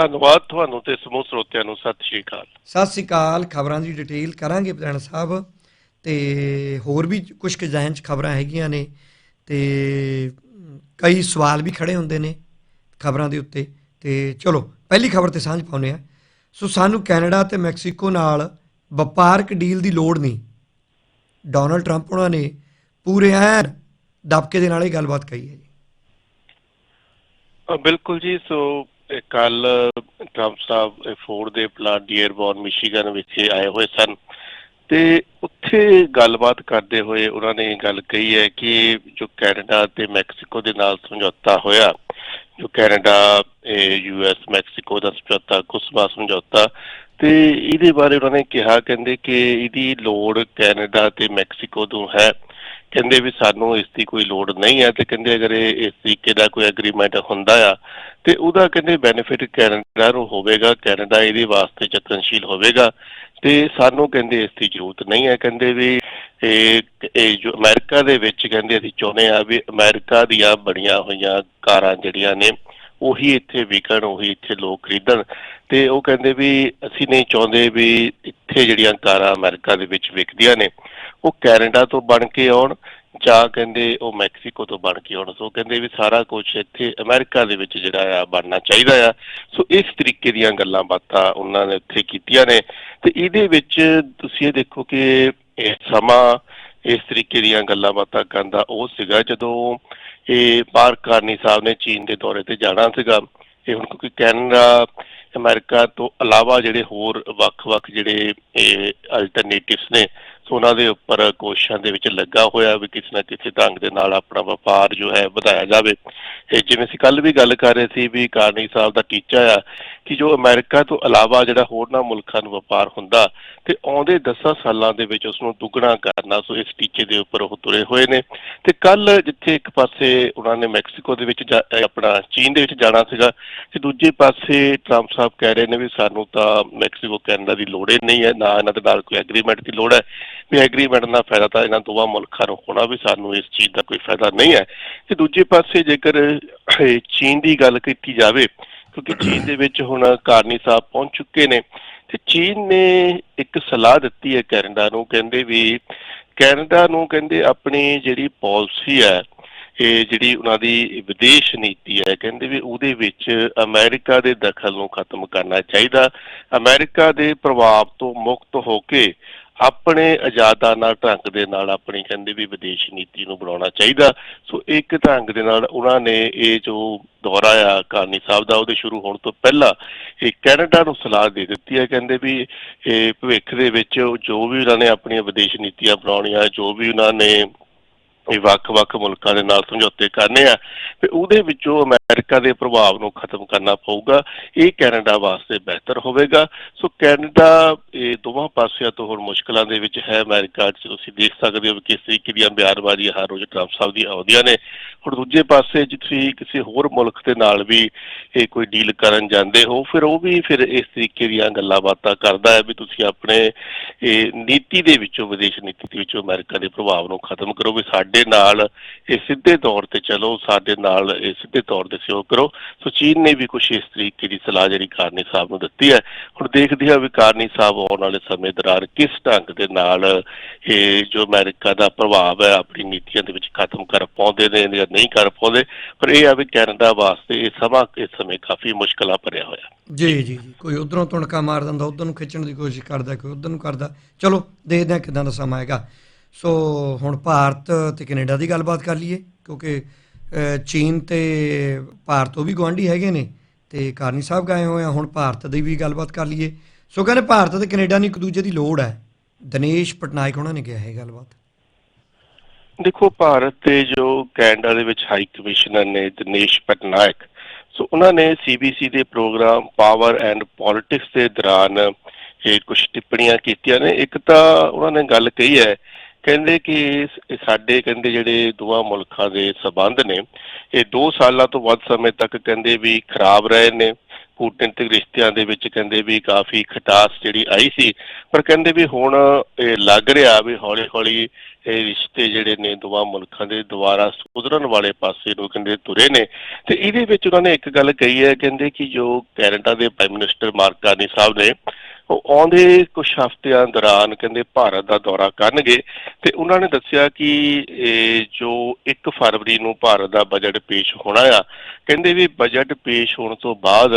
ਧੰਨਵਾਦ ਤੁਹਾਨੂੰ ਤੇ ਸਮੂਹ ਸਰੋਤਿਆਂ ਨੂੰ। ਸਤਿ ਸ਼੍ਰੀ ਅਕਾਲ। ਸਤਿ ਸ੍ਰੀ ਅਕਾਲ। ਖਬਰਾਂ ਦੀ ਡਿਟੇਲ ਕਰਾਂਗੇ ਪ੍ਰਧਾਨ ਸਾਹਿਬ। ਤੇ ਹੋਰ ਵੀ ਕੁਝ ਕੁ ਜ਼ਿਹਨ 'ਚ ਖਬਰਾਂ ਹੈਗੀਆਂ ਨੇ ਤੇ ਕਈ ਸਵਾਲ ਵੀ ਖੜੇ ਹੁੰਦੇ ਨੇ ਖਬਰਾਂ ਦੇ ਉੱਤੇ। ਤੇ ਚਲੋ ਪਹਿਲੀ ਖਬਰ ਤੇ ਸਾਂਝ ਪਾਉਂਦੇ ਆ ਸੋ ਸਾਨੂੰ ਕੈਨੇਡਾ ਤੇ ਮੈਕਸੀਕੋ ਨਾਲ ਵਪਾਰਕ ਡੀਲ ਦੀ ਲੋੜ ਨਹੀਂ। ਡੋਨਲਡ ਟਰੰਪ ਉਹਨਾਂ ਨੇ ਪੂਰੇ ਐਨ ਦਬਕੇ ਦੇ ਨਾਲ ਇਹ ਗੱਲਬਾਤ ਕਹੀ ਹੈ ਜੀ। ਬਿਲਕੁਲ ਜੀ। ਸੋ ਕੱਲ ਟਰੰਪ ਸਾਹਿਬ ਫੋਰਡ ਦੇ ਪਲਾਂਟ ਡੀਅਰਬੋਰਨ ਮਿਸ਼ੀਗਨ ਵਿਖੇ ਆਏ ਹੋਏ ਸਨ। ਤੇ ਉੱਥੇ ਗੱਲਬਾਤ ਕਰਦੇ ਹੋਏ ਉਹਨਾਂ ਨੇ ਗੱਲ ਕਹੀ ਹੈ ਕਿ ਜੋ ਕੈਨੇਡਾ ਤੇ ਮੈਕਸੀਕੋ ਦੇ ਨਾਲ ਸਮਝੌਤਾ ਹੋਇਆ, ਜੋ ਕੈਨੇਡਾ ਯੂਐਸ ਮੈਕਸੀਕੋ ਦਾ ਸਮਝੌਤਾ, ਕੁਸਬਾ ਸਮਝੌਤਾ, ਤੇ ਇਹਦੇ ਬਾਰੇ ਉਹਨਾਂ ਨੇ ਕਿਹਾ, ਕਹਿੰਦੇ ਕਿ ਇਹਦੀ ਲੋੜ ਕੈਨੇਡਾ ਤੇ ਮੈਕਸੀਕੋ ਤੋਂ ਹੈ। ਕਹਿੰਦੇ ਵੀ ਸਾਨੂੰ ਇਸ ਦੀ ਕੋਈ ਲੋੜ ਨਹੀਂ ਹੈ ਤੇ ਕਹਿੰਦੇ ਅਗਰ ਇਹ ਇਸ ਤਰੀਕੇ ਦਾ ਕੋਈ ਐਗਰੀਮੈਂਟ ਹੁੰਦਾ ਆ ਤੇ ਉਹਦਾ ਕਹਿੰਦੇ ਬੈਨੀਫਿਟ ਕੈਨੇਡਾ ਨੂੰ ਹੋਵੇਗਾ, ਕੈਨੇਡਾ ਇਹਦੇ ਵਾਸਤੇ ਯਤਨਸ਼ੀਲ ਹੋਵੇਗਾ ਤੇ ਸਾਨੂੰ ਕਹਿੰਦੇ ਇਸ ਦੀ ਜ਼ਰੂਰਤ ਨਹੀਂ ਹੈ। ਕਹਿੰਦੇ ਵੀ ਇਹ ਜੋ ਅਮਰੀਕਾ ਦੇ ਵਿੱਚ ਕਹਿੰਦੇ ਅਸੀਂ ਚਾਹੁੰਦੇ ਆ ਵੀ ਅਮਰੀਕਾ ਦੀਆਂ ਬਣੀਆਂ ਹੋਈਆਂ ਕਾਰਾਂ ਜਿਹੜੀਆਂ ਨੇ, ਉਹੀ ਇੱਥੇ ਵਿਕਣ, ਉਹੀ ਇੱਥੇ ਲੋਕ ਖਰੀਦਣ ਤੇ ਉਹ ਕਹਿੰਦੇ ਵੀ ਅਸੀਂ ਨਹੀਂ ਚਾਹੁੰਦੇ ਵੀ ਇੱਥੇ ਜਿਹੜੀਆਂ ਕਾਰਾਂ ਅਮਰੀਕਾ ਦੇ ਵਿੱਚ ਵਿਕਦੀਆਂ ਨੇ। ਉਹ ਕੈਨੇਡਾ ਤੋਂ ਬਣ ਕੇ ਆਉਣ, ਜਾਂ ਕਹਿੰਦੇ ਉਹ ਮੈਕਸੀਕੋ ਤੋਂ ਬਣ ਕੇ ਆਉਣ। ਸੋ ਕਹਿੰਦੇ ਵੀ ਸਾਰਾ ਕੁਝ ਇੱਥੇ ਅਮਰੀਕਾ ਦੇ ਵਿੱਚ ਜਿਹੜਾ ਆ ਬਣਨਾ ਚਾਹੀਦਾ ਆ। ਸੋ ਇਸ ਤਰੀਕੇ ਦੀਆਂ ਗੱਲਾਂ ਬਾਤਾਂ ਉਹਨਾਂ ਨੇ ਉੱਥੇ ਕੀਤੀਆਂ ਨੇ। ਤੇ ਇਹਦੇ ਵਿੱਚ ਤੁਸੀਂ ਇਹ ਦੇਖੋ ਕਿ ਇਹ ਸਮਾਂ, ਇਸ ਤਰੀਕੇ ਦੀਆਂ ਗੱਲਾਂ ਬਾਤਾਂ ਕਰਨ ਦਾ ਉਹ ਸੀਗਾ, ਜਦੋਂ ਇਹ ਪਾਰ ਕਾਰਨੀ ਸਾਹਿਬ ਨੇ ਚੀਨ ਦੇ ਦੌਰੇ ਤੇ ਜਾਣਾ ਸੀਗਾ। ਇਹ ਹੁਣ ਕਿਉਂਕਿ ਕੈਨੇਡਾ, ਅਮਰੀਕਾ ਤੋਂ ਇਲਾਵਾ ਜਿਹੜੇ ਹੋਰ ਵੱਖ-ਵੱਖ ਜਿਹੜੇ ਇਹ ਅਲਟਰਨੇਟਿਵਸ ਨੇ ਉਹਨਾਂ ਦੇ ਉੱਪਰ ਕੋਸ਼ਿਸ਼ਾਂ ਦੇ ਵਿੱਚ ਲੱਗਾ ਹੋਇਆ ਵੀ ਕਿਸੇ ਨਾ ਕਿਸੇ ਢੰਗ ਦੇ ਨਾਲ ਆਪਣਾ ਵਪਾਰ ਜੋ ਹੈ ਵਧਾਇਆ ਜਾਵੇ। ਇਹ ਜਿਵੇਂ ਅਸੀਂ ਕੱਲ ਵੀ ਗੱਲ ਕਰ ਰਹੇ ਸੀ ਵੀ ਕਾਰਨੀ ਸਾਹਿਬ ਦਾ ਟੀਚਾ ਆ ਕਿ ਜੋ ਅਮਰੀਕਾ ਤੋਂ ਇਲਾਵਾ ਜਿਹੜਾ ਹੋਰਨਾਂ ਮੁਲਕਾਂ ਨੂੰ ਵਪਾਰ ਹੁੰਦਾ ਤੇ ਆਉਂਦੇ 10 ਸਾਲਾਂ ਦੇ ਵਿੱਚ ਉਸ ਨੂੰ ਦੁੱਗਣਾ ਕਰਨਾ, ਸੋ ਇਸ ਟੀਚੇ ਦੇ ਉੱਪਰ ਉਹ ਤੁਰੇ ਹੋਏ ਨੇ। ਤੇ ਕੱਲ ਜਿੱਥੇ ਇੱਕ ਪਾਸੇ ਉਹਨਾਂ ਨੇ ਮੈਕਸੀਕੋ ਦੇ ਵਿੱਚ ਜਾ- ਆਪਣਾ ਚੀਨ ਦੇ ਵਿੱਚ ਜਾਣਾ ਸੀਗਾ ਤੇ ਦੂਜੇ ਪਾਸੇ ਟਰੰਪ ਸਾਹਿਬ ਕਹਿ ਰਹੇ ਨੇ ਵੀ ਸਾਨੂੰ ਤਾਂ ਮੈਕਸੀਕੋ, ਕੈਨੇਡਾ ਦੀ ਲੋੜ ਹੀ ਨਹੀਂ ਹੈ, ਨਾ ਇਹਨਾਂ ਦੇ ਨਾਲ ਕੋਈ ਐਗਰੀਮੈਂਟ ਦੀ ਲੋੜ ਹੈ। ਵੀ ਐਗਰੀਮੈਂਟ ਦਾ ਫਾਇਦਾ ਤਾਂ ਇਹਨਾਂ ਦੋਵਾਂ ਮੁਲਕਾਂ ਨੂੰ ਹੋਣਾ ਵੀ ਸਾਨੂੰ ਇਸ ਚੀਜ਼ ਦਾ ਕੋਈ ਫਾਇਦਾ ਨਹੀਂ ਹੈ। ਤੇ ਦੂਜੇ ਪਾਸੇ ਜੇਕਰ ਚੀਨ ਦੀ ਗੱਲ ਕੀਤੀ ਜਾਵੇ, ਕਿਉਂਕਿ ਚੀਨ ਦੇ ਵਿੱਚ ਹੁਣ ਕਾਰਨੀ ਸਾਹਿਬ ਪਹੁੰਚ ਚੁੱਕੇ ਨੇ, ਤੇ ਚੀਨ ਨੇ ਇੱਕ ਸਲਾਹ ਦਿੱਤੀ ਹੈ ਕੈਨੇਡਾ ਨੂੰ, ਕਹਿੰਦੇ ਵੀ ਕੈਨੇਡਾ ਨੂੰ ਕਹਿੰਦੇ ਆਪਣੀ ਜਿਹੜੀ ਪਾਲਿਸੀ ਹੈ, ਇਹ ਜਿਹੜੀ ਉਹਨਾਂ ਦੀ ਵਿਦੇਸ਼ ਨੀਤੀ ਹੈ, ਕਹਿੰਦੇ ਵੀ ਉਹਦੇ ਵਿੱਚ ਅਮਰੀਕਾ ਦੇ ਦਖਲ ਨੂੰ ਖਤਮ ਕਰਨਾ ਚਾਹੀਦਾ। ਅਮਰੀਕਾ ਦੇ ਪ੍ਰਭਾਵ ਤੋਂ ਮੁਕਤ ਹੋ ਕੇ ਆਪਣੇ ਆਜ਼ਾਦਾਨਾ ਢੰਗ ਦੇ ਨਾਲ ਆਪਣੀ ਕਹਿੰਦੇ ਵੀ ਵਿਦੇਸ਼ ਨੀਤੀ ਨੂੰ ਬਣਾਉਣਾ ਚਾਹੀਦਾ। ਸੋ ਇੱਕ ਢੰਗ ਦੇ ਨਾਲ ਉਹਨਾਂ ਨੇ ਇਹ ਜੋ ਦੌਰਾ ਆ ਕਾਨੀ ਸਾਹਿਬ ਦਾ, ਉਹਦੇ ਸ਼ੁਰੂ ਹੋਣ ਤੋਂ ਪਹਿਲਾਂ ਇਹ ਕੈਨੇਡਾ ਨੂੰ ਸਲਾਹ ਦੇ ਦਿੱਤੀ ਹੈ। ਕਹਿੰਦੇ ਵੀ ਇਹ ਭਵਿੱਖ ਦੇ ਵਿੱਚ ਜੋ ਵੀ ਉਹਨਾਂ ਨੇ ਆਪਣੀਆਂ ਵਿਦੇਸ਼ ਨੀਤੀਆਂ ਬਣਾਉਣੀਆਂ, ਜੋ ਵੀ ਉਹਨਾਂ ਨੇ ਇਹ ਵੱਖ-ਵੱਖ ਮੁਲਕਾਂ ਦੇ ਨਾਲ ਸਮਝੌਤੇ ਕਰਨੇ ਆ, ਤੇ ਉਹਦੇ ਵਿੱਚੋਂ ਅਮਰੀਕਾ ਦੇ ਪ੍ਰਭਾਵ ਨੂੰ ਖਤਮ ਕਰਨਾ ਪਊਗਾ, ਇਹ ਕੈਨੇਡਾ ਵਾਸਤੇ ਬਿਹਤਰ ਹੋਵੇਗਾ। ਸੋ ਕੈਨੇਡਾ, ਇਹ ਦੋਵਾਂ ਪਾਸਿਆਂ ਤੋਂ ਹੁਣ ਮੁਸ਼ਕਲਾਂ ਦੇ ਵਿੱਚ ਹੈ। ਅਮਰੀਕਾ 'ਚ ਤੁਸੀਂ ਦੇਖ ਸਕਦੇ ਹੋ ਕਿ ਕਿਸ ਤਰੀਕੇ ਦੀਆਂ ਬਿਆਨਬਾਜ਼ੀਆਂ ਹਰ ਰੋਜ਼ ਟਰੰਪ ਸਾਹਿਬ ਦੀਆਂ ਆਉਂਦੀਆਂ ਨੇ। ਹੁਣ ਦੂਜੇ ਪਾਸੇ ਜਿੱਥੇ ਕਿਸੇ ਹੋਰ ਮੁਲਕ ਦੇ ਨਾਲ ਵੀ ਇਹ ਕੋਈ ਡੀਲ ਕਰਨ ਜਾਂਦੇ ਹੋ, ਫਿਰ ਉਹ ਵੀ ਫਿਰ ਇਸ ਤਰੀਕੇ ਦੀਆਂ ਗੱਲਾਂ ਬਾਤਾਂ ਕਰਦਾ ਹੈ ਵੀ ਤੁਸੀਂ ਆਪਣੇ ਇਹ ਨੀਤੀ ਦੇ ਵਿੱਚੋਂ, ਵਿਦੇਸ਼ ਨੀਤੀ ਦੇ ਵਿੱਚੋਂ ਅਮਰੀਕਾ ਦੇ ਪ੍ਰਭਾਵ ਨੂੰ ਖਤਮ ਕਰੋ। ਵੀ ਸਾਡੇ ਨਾਲ, ਇਹ ਸਿੱਧੇ ਤੌਰ ਤੇ ਚਲੋ, ਸਾਡੇ ਨਾਲ ਇਹ ਸਿੱਧੇ ਤੌਰ ਤੇ ਸਹਿਯੋਗ ਕਰੋ। ਸੋ ਚੀਨ ਨੇ ਵੀ ਕੁਝ ਇਸ ਤਰੀਕੇ ਦੀ ਸਲਾਹ ਜਿਹੜੀ ਕਾਰਨੀ ਸਾਹਿਬ ਨੂੰ ਦਿੱਤੀ ਹੈ। ਹੁਣ ਦੇਖਦੇ ਹਾਂ ਵੀ ਕਾਰਨੀ ਸਾਹਿਬ ਆਉਣ ਵਾਲੇ ਸਮੇਂ ਦੌਰਾਨ ਕਿਸ ਢੰਗ ਦੇ ਨਾਲ ਇਹ ਜੋ ਅਮਰੀਕਾ ਦਾ ਪ੍ਰਭਾਵ ਹੈ, ਆਪਣੀ ਨੀਤੀਆਂ ਦੇ ਵਿੱਚ ਖਤਮ ਕਰ ਪਾਉਂਦੇ ਨੇ ਜਾਂ ਨਹੀਂ ਕਰ ਪਾਉਂਦੇ, ਪਰ ਇਹ ਆ ਵੀ ਕੈਨੇਡਾ ਵਾਸਤੇ ਇਹ ਸਮਾਂ ਇਸ ਸਮੇਂ ਕਾਫੀ ਮੁਸ਼ਕਲਾਂ ਭਰਿਆ ਹੋਇਆ। ਜੀ ਜੀ ਜੀ। ਕੋਈ ਉਧਰੋਂ ਤੁਣਕਾ ਮਾਰ ਦਿੰਦਾ, ਉਧਰ ਨੂੰ ਖਿੱਚਣ ਦੀ ਕੋਸ਼ਿਸ਼ ਕਰਦਾ, ਕੋਈ ਉਧਰ ਨੂੰ ਕਰਦਾ। ਚਲੋ, ਦੇਖਦੇ ਹਾਂ ਕਿਦਾਂ ਦਾ ਸਮਾਂ ਆਏਗਾ ਸੋ ਹੁਣ ਭਾਰਤ ਤੇ ਕੈਨੇਡਾ ਦੀ ਗੱਲਬਾਤ ਕਰ ਲਈਏ, ਕਿਉਂਕਿ ਚੀਨ ਤੇ ਭਾਰਤ ਉਹ ਵੀ ਗੁਆਂਢੀ ਹੈਗੇ ਨੇ ਤੇ ਕਾਰਨੀ ਸਾਹਿਬ ਗਏ ਹੋਏ ਆ, ਹੁਣ ਭਾਰਤ ਦੀ ਵੀ ਗੱਲਬਾਤ ਕਰ ਲਈਏ। ਸੋ ਕਹਿੰਦੇ ਭਾਰਤ ਤੇ ਕੈਨੇਡਾ ਨੂੰ ਇੱਕ ਦੂਜੇ ਦੀ ਲੋੜ ਹੈ। ਦਿਨੇਸ਼ ਪਟਨਾਇਕ ਉਹਨਾਂ ਨੇ ਕਿਹਾ ਇਹ ਗੱਲਬਾਤ। ਦੇਖੋ, ਭਾਰਤ ਦੇ ਜੋ ਕੈਨੇਡਾ ਦੇ ਵਿੱਚ ਹਾਈ ਕਮਿਸ਼ਨਰ ਨੇ ਦਿਨੇਸ਼ ਪਟਨਾਇਕ, ਸੋ ਉਹਨਾਂ ਨੇ ਸੀਬੀਸੀ ਦੇ ਪ੍ਰੋਗਰਾਮ ਪਾਵਰ ਐਂਡ ਪੋਲਿਟਿਕਸ ਦੇ ਦੌਰਾਨ ਇਹ ਕੁਝ ਟਿੱਪਣੀਆਂ ਕੀਤੀਆਂ ਨੇ। ਇੱਕ ਤਾਂ ਉਹਨਾਂ ਨੇ ਗੱਲ ਕਹੀ ਹੈ ਕਹਿੰਦੇ ਕਿ ਸਾਡੇ ਕਹਿੰਦੇ ਜਿਹੜੇ ਦੋਵਾਂ ਮੁਲਕਾਂ ਦੇ ਸਬੰਧ ਨੇ, ਇਹ 2 ਸਾਲਾਂ ਤੋਂ ਵੱਧ ਸਮੇਂ ਤੱਕ ਕਹਿੰਦੇ ਵੀ ਖਰਾਬ ਰਹੇ ਨੇ। ਕੂਟਨੀਤਿਕ ਰਿਸ਼ਤਿਆਂ ਦੇ ਵਿੱਚ ਕਹਿੰਦੇ ਵੀ ਕਾਫੀ ਖਟਾਸ ਜਿਹੜੀ ਆਈ ਸੀ। ਪਰ ਕਹਿੰਦੇ ਵੀ ਹੁਣ ਇਹ ਲੱਗ ਰਿਹਾ ਵੀ ਹੌਲੀ-ਹੌਲੀ ਇਹ ਰਿਸ਼ਤੇ ਜਿਹੜੇ ਨੇ ਦੋਵਾਂ ਮੁਲਕਾਂ ਦੇ ਦੁਆਰਾ ਸੁਧਰਨ ਵਾਲੇ ਪਾਸੇ ਨੂੰ ਕਹਿੰਦੇ ਤੁਰੇ ਨੇ। ਤੇ ਇਹਦੇ ਵਿੱਚ ਉਹਨਾਂ ਨੇ ਇੱਕ ਗੱਲ ਕਹੀ ਹੈ, ਕਹਿੰਦੇ ਕਿ ਜੋ ਕੈਨੇਡਾ ਦੇ ਪ੍ਰਾਈਮ ਮਿਨਿਸਟਰ ਮਾਰਕ ਕਾਰਨੀ ਸਾਹਿਬ ਨੇ ਉਹ ਆਉਂਦੇ ਕੁਝ ਹਫ਼ਤਿਆਂ ਦੌਰਾਨ ਕਹਿੰਦੇ ਭਾਰਤ ਦਾ ਦੌਰਾ ਕਰਨਗੇ ਤੇ ਉਹਨਾਂ ਨੇ ਦੱਸਿਆ ਕਿ, ਇਹ ਜੋ 1 ਫਰਵਰੀ ਨੂੰ ਭਾਰਤ ਦਾ ਬਜਟ ਪੇਸ਼ ਹੋਣਾ ਆ, ਕਹਿੰਦੇ ਵੀ ਬਜਟ ਪੇਸ਼ ਹੋਣ ਤੋਂ ਬਾਅਦ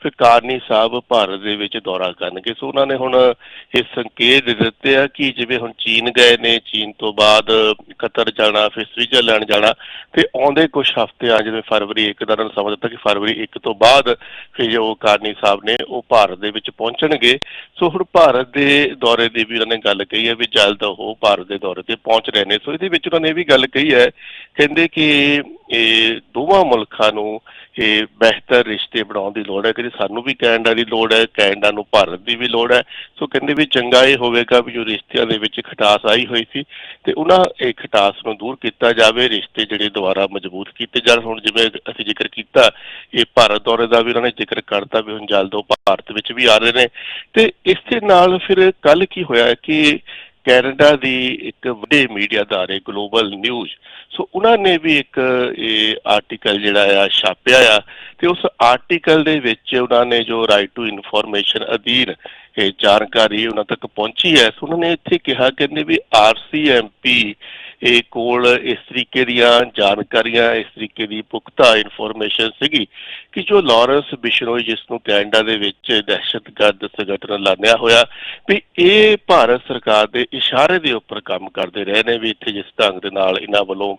ਫਿਰ ਕਾਰਨੀ ਸਾਹਿਬ ਭਾਰਤ ਦੇ ਵਿੱਚ ਦੌਰਾ ਕਰਨਗੇ। ਸੋ ਉਹਨਾਂ ਨੇ ਹੁਣ ਇਹ ਸੰਕੇਤ ਦੇ ਦਿੱਤੇ ਆ ਕਿ ਜਿਵੇਂ ਹੁਣ ਚੀਨ ਗਏ ਨੇ, ਚੀਨ ਤੋਂ ਬਾਅਦ ਕਤਰ ਜਾਣਾ, ਫਿਰ ਸਵਿਟਜ਼ਰਲੈਂਡ ਜਾਣਾ, ਤੇ ਆਉਂਦੇ ਕੁਝ ਹਫ਼ਤਿਆਂ ਜਿਵੇਂ ਫਰਵਰੀ 1 ਦਾ ਉਹਨਾਂ ਨੇ ਸਮਝ ਦਿੱਤਾ ਕਿ ਫਰਵਰੀ 1 ਤੋਂ ਬਾਅਦ ਫਿਰ ਜੋ ਕਾਰਨੀ ਸਾਹਿਬ ਨੇ ਉਹ ਭਾਰਤ ਦੇ ਵਿੱਚ ਪਹੁੰਚਣਗੇ। ਸੋ ਹੁਣ ਭਾਰਤ ਦੇ ਦੌਰੇ ਦੀ ਵੀ ਉਹਨਾਂ ਨੇ ਗੱਲ ਕਹੀ ਹੈ ਵੀ ਜਲਦ ਉਹ ਭਾਰਤ ਦੇ ਦੌਰੇ ਤੇ ਪਹੁੰਚ ਰਹੇ ਨੇ। ਸੋ ਇਹਦੇ ਵਿੱਚ ਉਹਨਾਂ ਨੇ ਇਹ ਵੀ ਗੱਲ ਕਹੀ ਹੈ, ਕਹਿੰਦੇ ਕਿ ਇਹ ਦੋਵਾਂ ਮੁਲਕਾਂ ਨੂੰ ਇਹ ਬਿਹਤਰ ਰਿਸ਼ਤੇ ਬਣਾਉਣ ਦੀ ਲੋੜ ਹੈ। ਕਿ ਸਾਨੂੰ ਵੀ ਕੈਨੇਡਾ ਦੀ ਲੋੜ ਹੈ, ਕੈਨੇਡਾ ਨੂੰ ਭਾਰਤ ਦੀ ਵੀ ਲੋੜ ਹੈ। ਸੋ ਕਹਿੰਦੇ ਵੀ ਚੰਗਾ ਇਹ ਹੋਵੇਗਾ ਵੀ ਜੋ ਰਿਸ਼ਤਿਆਂ ਦੇ ਵਿੱਚ ਖਟਾਸ ਆਈ ਹੋਈ ਸੀ ਤੇ ਉਹਨਾਂ ਇਹ ਖਟਾਸ ਨੂੰ ਦੂਰ ਕੀਤਾ ਜਾਵੇ, ਰਿਸ਼ਤੇ ਜਿਹੜੇ ਦੁਬਾਰਾ ਮਜ਼ਬੂਤ ਕੀਤੇ ਜਾਣ। ਹੁਣ ਜਿਵੇਂ ਅਸੀਂ ਜ਼ਿਕਰ ਕੀਤਾ, ਇਹ ਭਾਰਤ ਦੌਰੇ ਦਾ ਵੀ ਉਹਨਾਂ ਨੇ ਜ਼ਿਕਰ ਕਰਤਾ ਵੀ ਹੁਣ ਜਲਦ ਉਹ ਭਾਰਤ ਵਿੱਚ ਵੀ ਆ ਰਹੇ ਨੇ। ਤੇ ਇਸ ਦੇ ਨਾਲ ਫਿਰ ਕੱਲ ਕੀ ਹੋਇਆ ਕਿ ਕੈਨੇਡਾ ਦੀ ਇੱਕ ਵੱਡੇ ਮੀਡੀਆ ਅਦਾਰੇ ਗਲੋਬਲ ਨਿਊਜ਼, ਸੋ ਉਹਨਾਂ ਨੇ ਵੀ ਇੱਕ, ਇਹ ਆਰਟੀਕਲ ਜਿਹੜਾ ਆ ਛਾਪਿਆ ਆ ਤੇ ਉਸ ਆਰਟੀਕਲ ਦੇ ਵਿੱਚ ਉਹਨਾਂ ਨੇ ਜੋ ਰਾਈਟ ਟੂ ਇਨਫੋਰਮੇਸ਼ਨ ਅਧੀਨ ਇਹ ਜਾਣਕਾਰੀ ਉਹਨਾਂ ਤੱਕ ਪਹੁੰਚੀ ਹੈ, ਸੋ ਉਹਨਾਂ ਨੇ ਇੱਥੇ ਕਿਹਾ, ਕਹਿੰਦੇ ਵੀ ਆਰਸੀਐਮਪੀ ਇਹ ਕੋਲ ਇਸ ਤਰੀਕੇ ਦੀਆਂ ਜਾਣਕਾਰੀਆਂ, ਇਸ ਤਰੀਕੇ ਦੀ ਪੁਖਤਾ ਇਨਫੋਰਮੇਸ਼ਨ ਸੀਗੀ ਕਿ ਜੋ ਲਾਰੈਂਸ ਬਿਸ਼ਨੋਈ ਜਿਸ ਨੂੰ ਕੈਨੇਡਾ ਦੇ ਵਿੱਚ ਦਹਿਸ਼ਤਗਰਦ ਸੰਗਠਨ ਐਲਾਨਿਆ ਹੋਇਆ ਵੀ ਇਹ ਭਾਰਤ ਸਰਕਾਰ ਦੇ ਇਸ਼ਾਰੇ ਦੇ ਉੱਪਰ ਕੰਮ ਕਰਦੇ ਰਹੇ ਨੇ, ਵੀ ਇੱਥੇ ਜਿਸ ਢੰਗ ਦੇ ਨਾਲ ਇਹਨਾਂ ਵੱਲੋਂ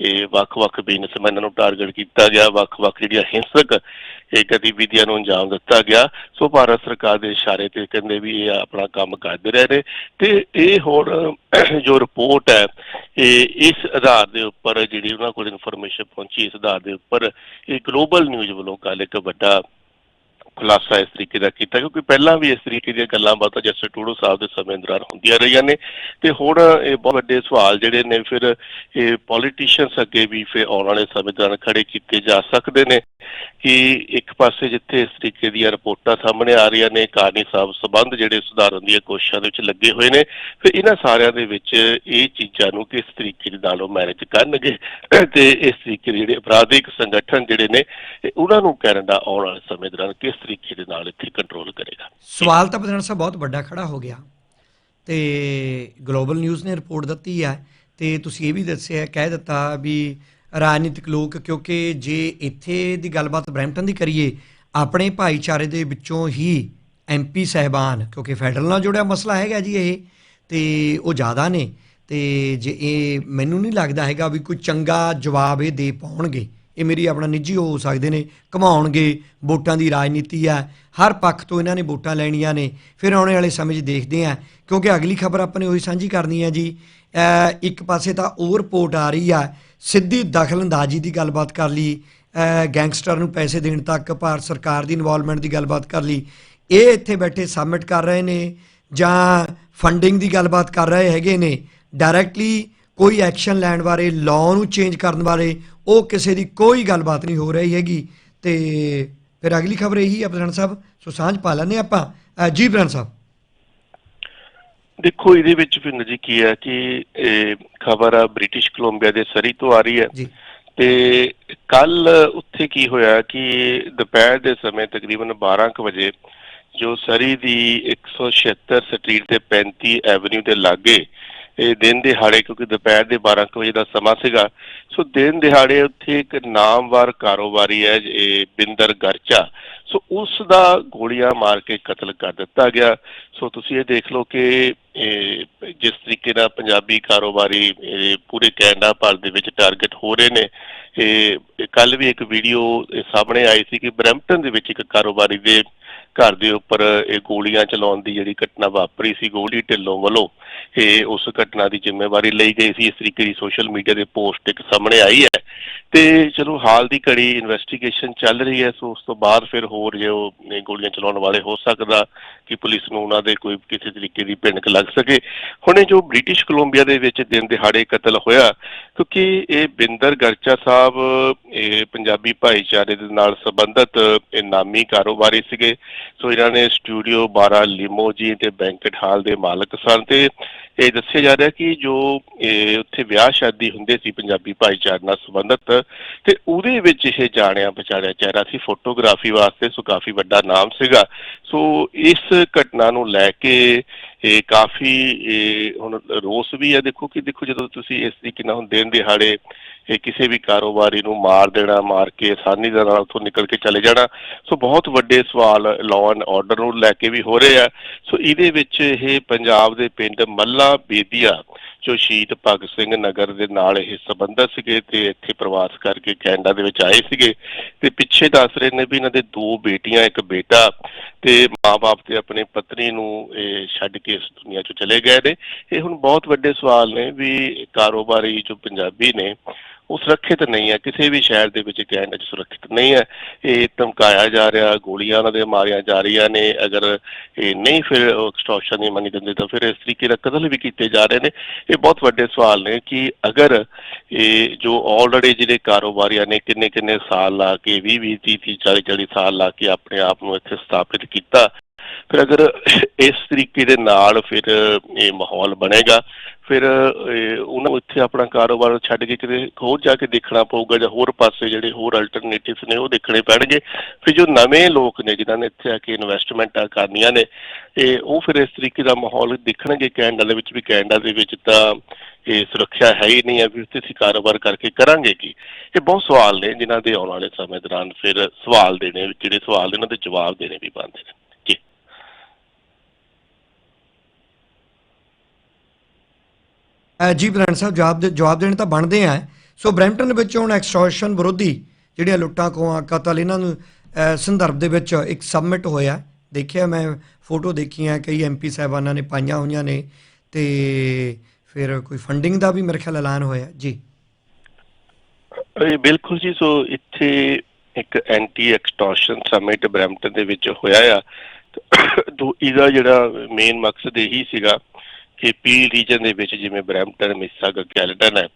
ਇਹ ਵੱਖ-ਵੱਖ ਬਿਜ਼ਨਸਮੈਨਾਂ ਨੂੰ ਟਾਰਗੇਟ ਕੀਤਾ ਗਿਆ ਵੱਖ-ਵੱਖ ਜਿਹੜੀਆਂ ਹਿੰਸਕ ਇਹ ਗਤੀਵਿਧੀਆਂ ਨੂੰ ਅੰਜਾਮ ਦਿੱਤਾ ਗਿਆ। ਸੋ ਭਾਰਤ ਸਰਕਾਰ ਦੇ ਇਸ਼ਾਰੇ ਤੇ ਕਹਿੰਦੇ ਵੀ ਇਹ ਆਪਣਾ ਕੰਮ ਕਰਦੇ ਰਹੇ ਨੇ। ਤੇ ਇਹ ਹੁਣ ਜੋ ਰਿਪੋਰਟ ਹੈ, ਇਹ ਇਸ ਆਧਾਰ ਦੇ ਉੱਪਰ ਜਿਹੜੀ ਉਹਨਾਂ ਕੋਲ ਇਨਫੋਰਮੇਸ਼ਨ ਪਹੁੰਚੀ, ਇਸ ਆਧਾਰ ਦੇ ਉੱਪਰ ਇਹ ਗਲੋਬਲ ਨਿਊਜ਼ ਵੱਲੋਂ ਕੱਲ ਇੱਕ ਵੱਡਾ ਖੁਲਾਸਾ ਇਸ ਤਰੀਕੇ ਦਾ ਕੀਤਾ, ਕਿਉਂਕਿ ਪਹਿਲਾਂ ਵੀ ਇਸ ਤਰੀਕੇ ਦੀਆਂ ਗੱਲਾਂ ਬਾਤਾਂ ਜਸਟਿਸ ਟੂਡੋ ਸਾਹਿਬ ਦੇ ਸਮੇਂ ਦੌਰਾਨ ਹੁੰਦੀਆਂ ਰਹੀਆਂ ਨੇ। ਤੇ ਹੁਣ ਇਹ ਬਹੁਤ ਵੱਡੇ ਸਵਾਲ ਜਿਹੜੇ ਨੇ, ਫਿਰ ਇਹ ਪੋਲੀਟੀਸ਼ੀਅਨਸ ਅੱਗੇ ਵੀ ਫਿਰ ਆਉਣ ਵਾਲੇ ਸਮੇਂ ਦੌਰਾਨ ਖੜੇ ਕੀਤੇ ਜਾ ਸਕਦੇ ਨੇ ਕਿ ਇੱਕ ਪਾਸੇ ਜਿੱਥੇ ਇਸ ਤਰੀਕੇ ਦੀਆਂ ਰਿਪੋਰਟਾਂ ਸਾਹਮਣੇ ਆ ਰਹੀਆਂ ਨੇ, ਕਾਰਨੀ ਸਾਹਿਬ ਸਬੰਧ ਜਿਹੜੇ ਸੁਧਾਰਨ ਦੀਆਂ ਕੋਸ਼ਿਸ਼ਾਂ ਦੇ ਵਿੱਚ ਲੱਗੇ ਹੋਏ ਨੇ, ਫਿਰ ਇਹਨਾਂ ਸਾਰਿਆਂ ਦੇ ਵਿੱਚ ਇਹ ਚੀਜ਼ਾਂ ਨੂੰ ਕਿਸ ਤਰੀਕੇ ਦੇ ਨਾਲ ਉਹ ਮੈਨੇਜ ਕਰਨਗੇ ਤੇ ਇਸ ਤਰੀਕੇ ਦੇ ਜਿਹੜੇ ਅਪਰਾਧਿਕ ਸੰਗਠਨ ਜਿਹੜੇ ਨੇ ਉਹਨਾਂ ਨੂੰ ਕੈਨੇਡਾ ਆਉਣ ਵਾਲੇ ਸਮੇਂ ਦੌਰਾਨ ਕਿਸ ਤਰੀਕੇ ਦੇ ਨਾਲ ਇੱਥੇ ਕੰਟਰੋਲ ਕਰੇਗਾ। ਸਵਾਲ ਤਾਂ ਬਦਲਣ ਸਾਹਿਬ ਬਹੁਤ ਵੱਡਾ ਖੜਾ ਹੋ ਗਿਆ। ਤੇ ਗਲੋਬਲ ਨਿਊਜ਼ ਨੇ ਰਿਪੋਰਟ ਦਿੱਤੀ ਹੈ ਤੇ ਤੁਸੀਂ ਇਹ ਵੀ ਦੱਸਿਆ, ਕਹਿ ਦਿੱਤਾ ਵੀ ਰਾਜਨੀਤਿਕ ਲੋਕ ਕਿਉਂਕਿ ਜੇ ਇੱਥੇ ਦੀ ਗੱਲਬਾਤ ਬਰੈਂਪਟਨ ਦੀ ਕਰੀਏ, ਆਪਣੇ ਭਾਈਚਾਰੇ ਦੇ ਵਿੱਚੋਂ ਹੀ ਐਮਪੀ ਸਹਿਬਾਨ, ਕਿਉਂਕਿ ਫੈਡਰਲ ਨਾਲ ਜੁੜਿਆ ਮਸਲਾ ਹੈਗਾ ਜੀ ਇਹ, ਤੇ ਉਹ ਜ਼ਿਆਦਾ ਨੇ। ਤੇ ਜੇ ਇਹ ਮੈਨੂੰ ਨਹੀਂ ਲੱਗਦਾ ਹੈਗਾ ਵੀ ਕੋਈ ਚੰਗਾ ਜਵਾਬ ਇਹ ਦੇ ਪਾਉਣਗੇ। ਇਹ ਮੇਰੀ ਆਪਣਾ ਨਿੱਜੀ ਹੋ ਸਕਦੇ ਨੇ ਘਮਾਉਣਗੇ ਵੋਟਾਂ ਦੀ ਰਾਜਨੀਤੀ ਆ ਹਰ ਪੱਖ ਤੋਂ ਇਹਨਾਂ ਨੇ ਵੋਟਾਂ ਲੈਣੀਆਂ ਨੇ। ਫਿਰ ਆਉਣੇ ਵਾਲੇ ਸਮੇਂ 'ਚ ਦੇਖਦੇ ਆ ਕਿਉਂਕਿ ਅਗਲੀ ਖਬਰ ਆਪਾਂ ਨੇ ਉਹੀ ਸਾਂਝੀ ਕਰਨੀ ਹੈ ਜੀ। ਇੱਕ ਪਾਸੇ ਤਾਂ ਉਹ ਰਿਪੋਰਟ ਆ ਰਹੀ ਆ। ਸਿੱਧੀ ਦਖਲਅੰਦਾਜ਼ੀ ਦੀ ਗੱਲਬਾਤ ਕਰ ਲਈ। ਗੈਂਗਸਟਰ ਨੂੰ ਪੈਸੇ ਦੇਣ ਤੱਕ ਭਾਰਤ ਸਰਕਾਰ ਦੀ ਇਨਵੋਲਵਮੈਂਟ ਦੀ ਗੱਲਬਾਤ ਕਰ ਲਈ। ਇਹ ਇੱਥੇ ਬੈਠੇ ਸਬਮਿਟ ਕਰ ਰਹੇ ਨੇ ਜਾਂ ਫੰਡਿੰਗ ਦੀ ਗੱਲਬਾਤ ਕਰ ਰਹੇ ਹੈਗੇ ਨੇ। ਡਾਇਰੈਕਟਲੀ ਕੋਈ ਐਕਸ਼ਨ ਲੈਣ ਬਾਰੇ ਲਾਅ ਨੂੰ ਚੇਂਜ ਕਰਨ ਬਾਰੇ ਉਹ ਕਿਸੇ ਦੀ ਕੋਈ ਗੱਲਬਾਤ ਨਹੀਂ ਹੋ ਰਹੀ ਹੈਗੀ। ਤੇ ਫਿਰ ਅਗਲੀ ਖਬਰ ਇਹੀ ਹੈ ਪ੍ਰਧਾਨ ਸਾਹਿਬ ਸੋ ਸਾਂਝ ਪਾ ਹਾਂ ਆਪਾਂ। ਅ, ਜੀ ਪ੍ਰਧਾਨ ਸਾਹਿਬ। ਦੇਖੋ ਇਹਦੇ ਵਿੱਚ ਫਿਰ ਜੀ ਕੀ ਹੈ ਕਿ ਇਹ ਖਬਰ ਆ ਬ੍ਰਿਟਿਸ਼ ਕੋਲੰਬੀਆ ਦੇ ਸਰੀ ਤੋਂ ਆ ਰਹੀ ਹੈ। ਜੀ। ਤੇ ਕੱਲ ਉੱਥੇ ਕੀ ਹੋਇਆ ਕਿ ਦੁਪਹਿਰ ਦੇ ਸਮੇਂ ਤਕਰੀਬਨ 12 ਕੁ ਵਜੇ ਜੋ ਸਰੀ ਦੀ 176 ਸਟਰੀਟ ਤੇ 35 ਐਵਨਿਊ ਦੇ ਲਾਗੇ ਇਹ ਦਿਨ ਦਿਹਾੜੇ, ਕਿਉਂਕਿ ਦੁਪਹਿਰ ਦੇ 12 ਕੁ ਵਜੇ ਦਾ ਸਮਾਂ ਸੀਗਾ। ਸੋ ਦਿਨ ਦਿਹਾੜੇ ਉੱਥੇ ਇੱਕ ਨਾਮਵਾਰ ਕਾਰੋਬਾਰੀ ਹੈ, ਇਹ ਬਿੰਦਰ ਗਰਚਾ। ਸੋ ਉਸ ਦਾ ਗੋਲੀਆਂ ਮਾਰ ਕੇ ਕਤਲ ਕਰ ਦਿੱਤਾ ਗਿਆ। ਸੋ ਤੁਸੀਂ ਇਹ ਦੇਖ ਲਓ ਕਿ ਇਹ ਜਿਸ ਤਰੀਕੇ ਨਾਲ ਪੰਜਾਬੀ ਕਾਰੋਬਾਰੀ ਇਹ ਪੂਰੇ ਕੈਨੇਡਾ ਭਰ ਦੇ ਵਿੱਚ ਟਾਰਗੇਟ ਹੋ ਰਹੇ ਨੇ, ਇਹ ਕੱਲ ਵੀ ਇੱਕ ਵੀਡੀਓ ਸਾਹਮਣੇ ਆਈ ਸੀ ਕਿ ਬਰੈਂਪਟਨ ਦੇ ਵਿੱਚ ਇੱਕ ਕਾਰੋਬਾਰੀ ਦੇ ਘਰ ਦੇ ਉੱਪਰ ਇਹ ਗੋਲੀਆਂ ਚਲਾਉਣ ਦੀ ਜਿਹੜੀ ਘਟਨਾ ਵਾਪਰੀ ਸੀ, ਗੋਲੀ ਢਿੱਲੋਂ ਵੱਲੋਂ, ਇਹ ਉਸ ਘਟਨਾ ਦੀ ਜ਼ਿੰਮੇਵਾਰੀ ਲਈ ਗਈ ਸੀ। ਇਸ ਤਰੀਕੇ ਦੀ ਸੋਸ਼ਲ ਮੀਡੀਆ ਦੇ ਪੋਸਟ ਇੱਕ ਸਾਹਮਣੇ ਆਈ ਹੈ। ਤੇ ਚਲੋ ਹਾਲ ਦੀ ਘੜੀ ਇਨਵੈਸਟੀਗੇਸ਼ਨ ਚੱਲ ਰਹੀ ਹੈ, ਸੋ ਉਸ ਤੋਂ ਬਾਅਦ ਫਿਰ ਹੋਰ ਜੋ ਇਹ ਗੋਲੀਆਂ ਚਲਾਉਣ ਵਾਲੇ ਹੋ ਸਕਦਾ ਕਿ ਪੁਲਿਸ ਨੂੰ ਉਹਨਾਂ ਦੇ ਕੋਈ ਕਿਸੇ ਤਰੀਕੇ ਦੀ ਭਿਣਕ ਲੱਗ ਸਕੇ। ਹੁਣੇ ਜੋ ਬ੍ਰਿਟਿਸ਼ ਕੋਲੰਬੀਆ ਦੇ ਵਿੱਚ ਦਿਨ ਦਿਹਾੜੇ ਕਤਲ ਹੋਇਆ, ਕਿਉਂਕਿ ਇਹ ਬਿੰਦਰ ਗਰਚਾ ਸਾਹਿਬ, ਇਹ ਪੰਜਾਬੀ ਭਾਈਚਾਰੇ ਦੇ ਨਾਲ ਸੰਬੰਧਿਤ ਇਹ ਨਾਮੀ ਕਾਰੋਬਾਰੀ ਸੀਗੇ। ਸੋ ਇਹਨਾਂ ਨੇ ਸਟੂਡੀਓ 12 ਲਿਮੋਜੀ ਤੇ ਬੈਂਕਟ ਹਾਲ ਦੇ ਮਾਲਕ ਸਨ ਤੇ ਇਹ ਦੱਸਿਆ ਜਾ ਰਿਹਾ ਕਿ ਜੋ ਇਹ ਉੱਥੇ ਵਿਆਹ ਸ਼ਾਦੀ ਹੁੰਦੇ ਸੀ ਪੰਜਾਬੀ ਭਾਈਚਾਰੇ ਨਾਲ ਸੰਬੰਧਿਤ ਤੇ ਉਹਦੇ ਵਿੱਚ ਇਹ ਜਾਣਿਆ ਪਛਾਣਿਆ ਚਿਹਰਾ ਸੀ ਫੋਟੋਗ੍ਰਾਫੀ ਵਾਸਤੇ, ਸੋ ਕਾਫੀ ਵੱਡਾ ਨਾਮ ਸੀਗਾ। ਸੋ ਇਸ ਘਟਨਾ ਨੂੰ ਲੈ ਕੇ ਇਹ ਕਾਫੀ ਹੁਣ ਰੋਸ ਵੀ ਹੈ। ਦੇਖੋ ਕਿ ਦੇਖੋ ਜਦੋਂ ਤੁਸੀਂ ਇਸ ਤਰੀਕੇ ਨਾਲ ਹੁਣ ਦਿਨ ਦਿਹਾੜੇ ਇਹ ਕਿਸੇ ਵੀ ਕਾਰੋਬਾਰੀ ਨੂੰ ਮਾਰ ਦੇਣਾ, ਮਾਰ ਕੇ ਆਸਾਨੀ ਦੇ ਨਾਲ ਉੱਥੋਂ ਨਿਕਲ ਕੇ ਚਲੇ ਜਾਣਾ, ਸੋ ਬਹੁਤ ਵੱਡੇ ਸਵਾਲ ਲਾਅ ਐਂਡ ਆਰਡਰ ਨੂੰ ਲੈ ਕੇ ਵੀ ਹੋ ਰਹੇ ਆ। ਸੋ ਇਹਦੇ ਵਿੱਚ ਇਹ ਪੰਜਾਬ ਦੇ ਪਿੰਡ ਮੱਲਾ ਬੇਦੀਆ ਜੋ ਸ਼ਹੀਦ ਭਗਤ ਸਿੰਘ ਨਗਰ ਦੇ ਨਾਲ ਇਹ ਸੰਬੰਧਤ ਸੀਗੇ ਤੇ ਇੱਥੇ ਪ੍ਰਵਾਸ ਕਰਕੇ ਕੈਨੇਡਾ ਦੇ ਵਿੱਚ ਆਏ ਸੀਗੇ ਤੇ ਪਿੱਛੇ ਦੱਸ ਰਹੇ ਨੇ ਵੀ ਇਹਨਾਂ ਦੇ ਦੋ ਬੇਟੀਆਂ, ਇੱਕ ਬੇਟਾ ਤੇ ਮਾਪੇ ਤੇ ਆਪਣੇ ਪਤਨੀ ਨੂੰ ਇਹ ਛੱਡ ਕੇ ਇਸ ਦੁਨੀਆ ਚੋਂ ਚਲੇ ਗਏ ਨੇ। ਇਹ ਹੁਣ ਬਹੁਤ ਵੱਡੇ ਸਵਾਲ ਨੇ ਵੀ ਕਾਰੋਬਾਰੀ ਜੋ ਪੰਜਾਬੀ ਨੇ ਉਹ ਸੁਰੱਖਿਅਤ ਨਹੀਂ ਹੈ। ਕਿਸੇ ਵੀ ਸ਼ਹਿਰ ਦੇ ਵਿੱਚ ਕੈਨੇਡਾ ਅੱਜ ਸੁਰੱਖਿਅਤ ਨਹੀਂ ਹੈ। ਇਹ ਧਮਕਾਇਆ ਜਾ ਰਿਹਾ, ਗੋਲੀਆਂ ਉਹਨਾਂ ਦੇ ਮਾਰੀਆਂ ਜਾ ਰਹੀਆਂ ਨੇ। ਅਗਰ ਇਹ ਨਹੀਂ ਫਿਰ ਐਕਸਟੋਰਸ਼ਨ ਨਹੀਂ ਮੰਨੀ ਦਿੰਦੇ ਤਾਂ ਫਿਰ ਇਸ ਤਰੀਕੇ ਦਾ ਕਤਲ ਵੀ ਕੀਤੇ ਜਾ ਰਹੇ ਨੇ। ਇਹ ਬਹੁਤ ਵੱਡੇ ਸਵਾਲ ਨੇ ਕਿ ਅਗਰ ਇਹ ਜੋ ਆਲਰੇਡੀ ਜਿਹੜੇ ਕਾਰੋਬਾਰੀਆਂ ਨੇ ਕਿੰਨੇ ਕਿੰਨੇ ਸਾਲ ਲਾ ਕੇ 20 20 30 30 40 40 ਸਾਲ ਲਾ ਕੇ ਆਪਣੇ ਆਪ ਨੂੰ ਇੱਥੇ ਸਥਾਪਿਤ ਕੀਤਾ, ਫਿਰ ਅਗਰ ਇਸ ਤਰੀਕੇ ਦੇ ਨਾਲ ਫਿਰ ਇਹ ਮਾਹੌਲ ਬਣੇਗਾ ਫਿਰ ਇਹ ਉਹਨਾਂ ਨੂੰ ਇੱਥੇ ਆਪਣਾ ਕਾਰੋਬਾਰ ਛੱਡ ਕੇ ਕਿਤੇ ਹੋਰ ਜਾ ਕੇ ਦੇਖਣਾ ਪਊਗਾ ਜਾਂ ਹੋਰ ਪਾਸੇ ਜਿਹੜੇ ਹੋਰ ਅਲਟਰਨੇਟਿਵਸ ਨੇ ਉਹ ਦੇਖਣੇ ਪੈਣਗੇ। ਫਿਰ ਜੋ ਨਵੇਂ ਲੋਕ ਨੇ ਜਿਨ੍ਹਾਂ ਨੇ ਇੱਥੇ ਆ ਕੇ ਇਨਵੈਸਟਮੈਂਟਾਂ ਕਰਨੀਆਂ ਨੇ, ਇਹ ਉਹ ਫਿਰ ਇਸ ਤਰੀਕੇ ਦਾ ਮਾਹੌਲ ਦੇਖਣਗੇ ਕੈਨੇਡਾ ਦੇ ਵਿੱਚ ਵੀ ਕੈਨੇਡਾ ਦੇ ਵਿੱਚ ਤਾਂ ਇਹ ਸੁਰੱਖਿਆ ਹੈ ਹੀ ਨਹੀਂ ਹੈ ਵੀ ਉੱਥੇ ਅਸੀਂ ਕਾਰੋਬਾਰ ਕਰਕੇ ਕਰਾਂਗੇ ਕੀ। ਇਹ ਬਹੁਤ ਸਵਾਲ ਨੇ ਜਿਨ੍ਹਾਂ ਦੇ ਆਉਣ ਵਾਲੇ ਸਮੇਂ ਦੌਰਾਨ ਫਿਰ ਸਵਾਲ ਦੇਣੇ, ਜਿਹੜੇ ਸਵਾਲ ਨੇ ਉਹਨਾਂ ਦੇ ਜਵਾਬ ਦੇਣੇ ਵੀ ਬਣਦੇ ਨੇ। ਜੀ ਅ, ਸਾਹਿਬ ਜਵਾਬ ਜਵਾਬ ਦੇਣ ਤਾਂ ਬਣਦੇ ਆ। ਸੋ ਬ੍ਰੈਂਟਨ ਵਿੱਚ ਹੁਣ ਐਕਸਟੋਰਸ਼ਨ ਵਿਰੋਧੀ ਜਿਹੜੀਆਂ ਲੁੱਟਾਂ ਖੋਹਾਂ ਕਤਲ ਇਹਨਾਂ ਨੂੰ ਸੰਦਰਭ ਦੇ ਵਿੱਚ ਇੱਕ ਸਬਮਿਟ ਹੋਇਆ। ਦੇਖਿਆ ਮੈਂ ਫੋਟੋ ਦੇਖੀਆਂ ਕਈ ਐਮਪੀ ਸਾਹਿਬਾਨਾਂ ਨੇ ਪਾਈਆਂ ਹੋਈਆਂ ਨੇ ਤੇ ਫਿਰ ਕੋਈ ਫੰਡਿੰਗ ਦਾ ਵੀ ਮੇਰੇ ਖਿਆਲ ਐਲਾਨ ਹੋਇਆ। ਜੀ। ਬਿਲਕੁਲ ਜੀ ਸੋ ਇੱਥੇ ਇੱਕ ਐਂਟੀ ਐਕਸਟੋਰਸ਼ਨ ਸਮਿਟ ਬ੍ਰੈਂਪਟਨ ਦੇ ਵਿੱਚ ਹੋਇਆ ਆ। ਦੋ ਇਹਦਾ ਜਿਹੜਾ ਮੇਨ ਮਕਸਦ ਇਹੀ ਸੀਗਾ ਇਹ ਪੀ ਰੀਜਨ ਦੇ ਵਿੱਚ ਜਿਵੇਂ ਬ੍ਰੈਂਪਟਨ ਮਿਸਾਗਾ ਕੈਲਟਨ ਹੈ।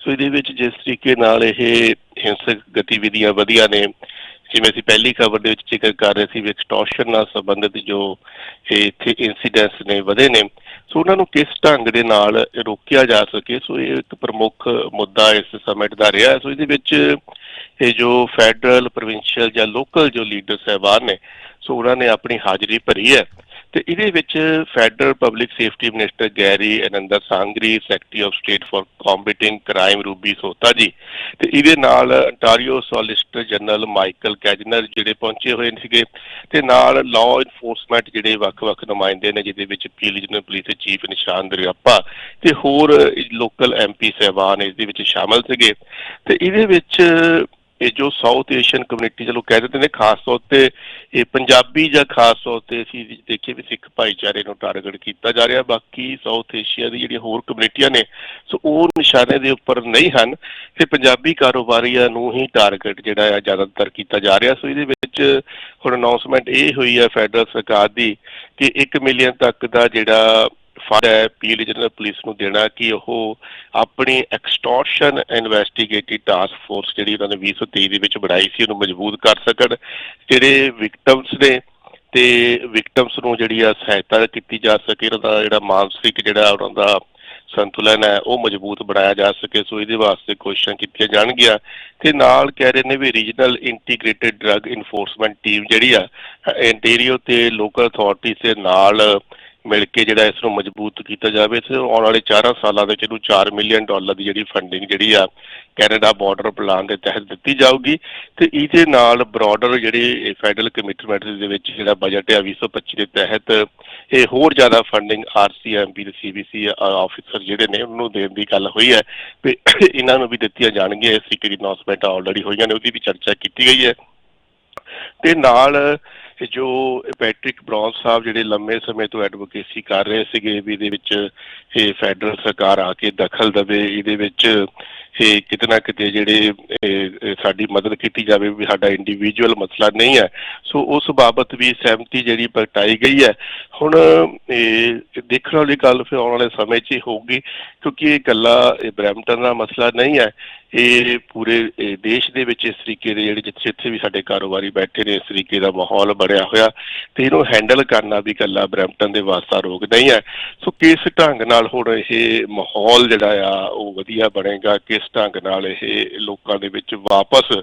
ਸੋ ਇਹਦੇ ਵਿੱਚ ਜਿਸ ਤਰੀਕੇ ਨਾਲ ਇਹ ਹਿੰਸਕ ਗਤੀਵਿਧੀਆਂ ਵਧੀਆਂ ਨੇ, ਜਿਵੇਂ ਅਸੀਂ ਪਹਿਲੀ ਖਬਰ ਦੇ ਵਿੱਚ ਜ਼ਿਕਰ ਕਰ ਰਹੇ ਸੀ ਵੀ ਐਕਸਟੋਰਸ਼ਨ ਨਾਲ ਸੰਬੰਧਿਤ ਜੋ ਇਹ ਇੱਥੇ ਇਨਸੀਡੈਂਟਸ ਨੇ, ਵਧੇ ਨੇ। ਸੋ ਉਹਨਾਂ ਨੂੰ ਕਿਸ ਢੰਗ ਦੇ ਨਾਲ ਰੋਕਿਆ ਜਾ ਸਕੇ? ਸੋ ਇਹ ਇੱਕ ਪ੍ਰਮੁੱਖ ਮੁੱਦਾ ਇਸ ਸਮਿਟ ਦਾ ਰਿਹਾ ਸੋ ਇਹਦੇ ਵਿੱਚ ਇਹ ਜੋ ਫੈਡਰਲ ਪ੍ਰੋਵਿੰਸ਼ੀਅਲ ਜਾਂ ਲੋਕਲ ਜੋ ਲੀਡਰ ਸਹਿਬਾਨ ਨੇ, ਸੋ ਉਹਨਾਂ ਨੇ ਆਪਣੀ ਹਾਜ਼ਰੀ ਭਰੀ ਹੈ। ਤੇ ਇਹਦੇ ਵਿੱਚ federal public safety minister Gary Anandasangaree secretary of state for combating crime Ruby Sahota ji, ਤੇ ਇਹਦੇ ਨਾਲ Ontario solicitor general Michael Kerzner ਜਿਹੜੇ ਪਹੁੰਚੇ ਹੋਏ ਸੀਗੇ, ਤੇ ਨਾਲ ਲਾਅ ਇਨਫੋਰਸਮੈਂਟ ਜਿਹੜੇ ਵੱਖ-ਵੱਖ ਨੁਮਾਇੰਦੇ ਨੇ, ਜਿਹਦੇ ਵਿੱਚ ਪੀ ਰੀਜਨਲ ਪੁਲਿਸ ਦੇ ਚੀਫ ਨਿਸ਼ਾਨ ਦਰਿਆਪਾ, ਤੇ ਹੋਰ ਲੋਕਲ ਐਮਪੀ ਸਹਿਬਾਨ ਇਸ ਦੇ ਵਿੱਚ ਸ਼ਾਮਲ ਸੀਗੇ। ਤੇ ਇਹਦੇ ਵਿੱਚ ਇਹ ਜੋ ਸਾਊਥ ਏਸ਼ੀਅਨ ਕਮਿਊਨਿਟੀ ਚਲੋ ਕਹਿ ਦਿੰਦੇ ਨੇ, ਖਾਸ ਤੌਰ ਤੇ ਇਹ ਪੰਜਾਬੀ ਜਾਂ ਖਾਸ ਤੌਰ ਤੇ ਅਸੀਂ ਦੇਖੀਏ ਵੀ ਸਿੱਖ ਭਾਈਚਾਰੇ ਨੂੰ ਟਾਰਗੇਟ ਕੀਤਾ ਜਾ ਰਿਹਾ। ਬਾਕੀ ਸਾਊਥ ਏਸ਼ੀਆ ਦੀ ਜਿਹੜੀਆਂ ਹੋਰ ਕਮਿਊਨਿਟੀਆਂ ਨੇ, ਸੋ ਉਹ ਨਿਸ਼ਾਨੇ ਦੇ ਉੱਪਰ ਨਹੀਂ ਹਨ। ਤੇ ਪੰਜਾਬੀ ਕਾਰੋਬਾਰੀਆਂ ਨੂੰ ਹੀ ਟਾਰਗੇਟ ਜਿਹੜਾ ਆ ਜ਼ਿਆਦਾਤਰ ਕੀਤਾ ਜਾ ਰਿਹਾ। ਸੋ ਇਹਦੇ ਵਿੱਚ ਹੁਣ ਅਨਾਉਂਸਮੈਂਟ ਇਹ ਹੋਈ ਹੈ ਫੈਡਰਲ ਸਰਕਾਰ ਦੀ, ਕਿ 1 ਮਿਲੀਅਨ ਤੱਕ ਦਾ ਜਿਹੜਾ ਫੰਡ ਹੈ, ਪੀ ਰੀਜਨਲ ਪੁਲਿਸ ਨੂੰ ਦੇਣਾ ਕਿ ਉਹ ਆਪਣੀ ਐਕਸਟੋਰਸ਼ਨ ਇਨਵੈਸਟੀਗੇਟਿਵ ਟਾਸਕ ਫੋਰਸ ਜਿਹੜੀ ਉਹਨਾਂ ਨੇ 2023 ਦੇ ਵਿੱਚ ਬਣਾਈ ਸੀ, ਉਹਨੂੰ ਮਜ਼ਬੂਤ ਕਰ ਸਕਣ। ਜਿਹੜੇ ਵਿਕਟਮਸ ਨੇ ਤੇ ਵਿਕਟਮਸ ਨੂੰ ਜਿਹੜੀ ਆ ਸਹਾਇਤਾ ਕੀਤੀ ਜਾ ਸਕੇ ਉਹਨਾਂ ਦਾ ਜਿਹੜਾ ਮਾਨਸਿਕ ਜਿਹੜਾ ਉਹਨਾਂ ਦਾ ਸੰਤੁਲਨ ਹੈ, ਉਹ ਮਜ਼ਬੂਤ ਬਣਾਇਆ ਜਾ ਸਕੇ। ਸੋ ਇਹਦੇ ਵਾਸਤੇ ਕੋਸ਼ਿਸ਼ਾਂ ਕੀਤੀਆਂ ਜਾਣਗੀਆਂ। ਤੇ ਨਾਲ ਕਹਿ ਰਹੇ ਨੇ ਵੀ regional integrated drug enforcement team ਜਿਹੜੀ ਆ ਇੰਟੀਰੀਓ ਤੇ ਲੋਕਲ ਅਥਾਰਟੀਜ਼ ਦੇ ਨਾਲ ਮਿਲ ਕੇ ਜਿਹੜਾ ਇਸ ਨੂੰ ਮਜ਼ਬੂਤ ਕੀਤਾ ਜਾਵੇ ਤੇ ਆਉਣ ਵਾਲੇ 4 ਸਾਲਾਂ ਦੇ ਵਿੱਚ ਇਹਨੂੰ 4 ਮਿਲੀਅਨ ਡਾਲਰ ਦੀ ਜਿਹੜੀ ਫੰਡਿੰਗ ਜਿਹੜੀ ਆ ਕੈਨੇਡਾ ਬਾਰਡਰ ਪਲਾਨ ਦੇ ਤਹਿਤ ਦਿੱਤੀ ਜਾਊਗੀ ਤੇ ਇਹਦੇ ਨਾਲ ਬ੍ਰੌਡਰ ਜਿਹੜੀ ਫੈਡਰਲ ਕਮਿਟਮੈਂਟ ਦੇ ਵਿੱਚ ਜਿਹੜਾ ਬਜਟ ਹੈ 2025 ਦੇ ਤਹਿਤ ਇਹ ਹੋਰ ਜ਼ਿਆਦਾ ਫੰਡਿੰਗ ਆਰਸੀਐਮਪੀ ਤੇ ਸੀਬੀਸੀ ਆਫੀਸਰ ਜਿਹੜੇ ਨੇ ਉਹਨਾਂ ਨੂੰ ਦੇਣ ਦੀ ਗੱਲ ਹੋਈ ਹੈ ਤੇ ਇਹਨਾਂ ਨੂੰ ਵੀ ਦਿੱਤੀਆਂ ਜਾਣਗੀਆਂ, ਇਸ ਤਰੀਕੇ ਦੀ ਅਨਾਉਂਸਮੈਂਟ ਆਲਰੇਡੀ ਹੋਈਆਂ ਨੇ, ਉਹਦੀ ਵੀ ਚਰਚਾ ਕੀਤੀ ਗਈ ਹੈ। ਤੇ ਨਾਲ ਜੋ ਪੈਟ੍ਰਿਕ ਬ੍ਰੌਨ ਸਾਹਿਬ ਜਿਹੜੇ ਲੰਮੇ ਸਮੇਂ ਤੋਂ ਐਡਵੋਕੇਸੀ ਕਰ ਰਹੇ ਸੀਗੇ, ਵੀ ਇਹਦੇ ਵਿੱਚ ਇਹ ਫੈਡਰਲ ਸਰਕਾਰ ਆ ਕੇ ਦਖਲ ਦੇਵੇ, ਇਹਦੇ ਵਿੱਚ ਇਹ ਕਿਤੇ ਨਾ ਕਿਤੇ ਜਿਹੜੇ ਸਾਡੀ ਮਦਦ ਕੀਤੀ ਜਾਵੇ ਵੀ ਸਾਡਾ ਇੰਡੀਵਿਜੂਅਲ ਮਸਲਾ ਨਹੀਂ ਹੈ। ਸੋ ਉਸ ਬਾਬਤ ਵੀ ਸਹਿਮਤੀ ਜਿਹੜੀ ਪ੍ਰਗਟਾਈ ਗਈ ਹੈ। ਹੁਣ, ਇਹ ਦੇਖਣ ਵਾਲੀ ਗੱਲ ਫਿਰ ਆਉਣ ਵਾਲੇ ਸਮੇਂ 'ਚ ਹੀ ਹੋਊਗੀ, ਕਿਉਂਕਿ ਇਹ ਇਕੱਲਾ ਇਹ ਬ੍ਰੈਂਪਟਨ ਦਾ ਮਸਲਾ ਨਹੀਂ ਹੈ। ਇਹ ਪੂਰੇ ਦੇਸ਼ ਦੇ ਵਿੱਚ ਇਸ ਤਰੀਕੇ ਦੇ ਜਿਹੜੇ ਜਿੱਥੇ ਜਿੱਥੇ ਵੀ ਸਾਡੇ ਕਾਰੋਬਾਰੀ ਬੈਠੇ ਨੇ, ਇਸ ਤਰੀਕੇ ਦਾ ਮਾਹੌਲ ਬਣਿਆ ਹੋਇਆ, ਤੇ ਇਹਨੂੰ ਹੈਂਡਲ ਕਰਨਾ ਵੀ ਇਕੱਲਾ ਬ੍ਰੈਂਪਟਨ ਦੇ ਵਾਸਤਾ ਰੋਗ ਨਹੀਂ ਹੈ। ਸੋ ਕਿਸ ਢੰਗ ਨਾਲ ਹੁਣ ਇਹ ਮਾਹੌਲ ਜਿਹੜਾ ਆ, ਉਹ ਵਧੀਆ ਬਣੇਗਾ, ਕਿਸ ਢੰਗ ਨਾਲ ਇਹ ਲੋਕਾਂ ਦੇ ਵਿੱਚ ਵਾਪਸ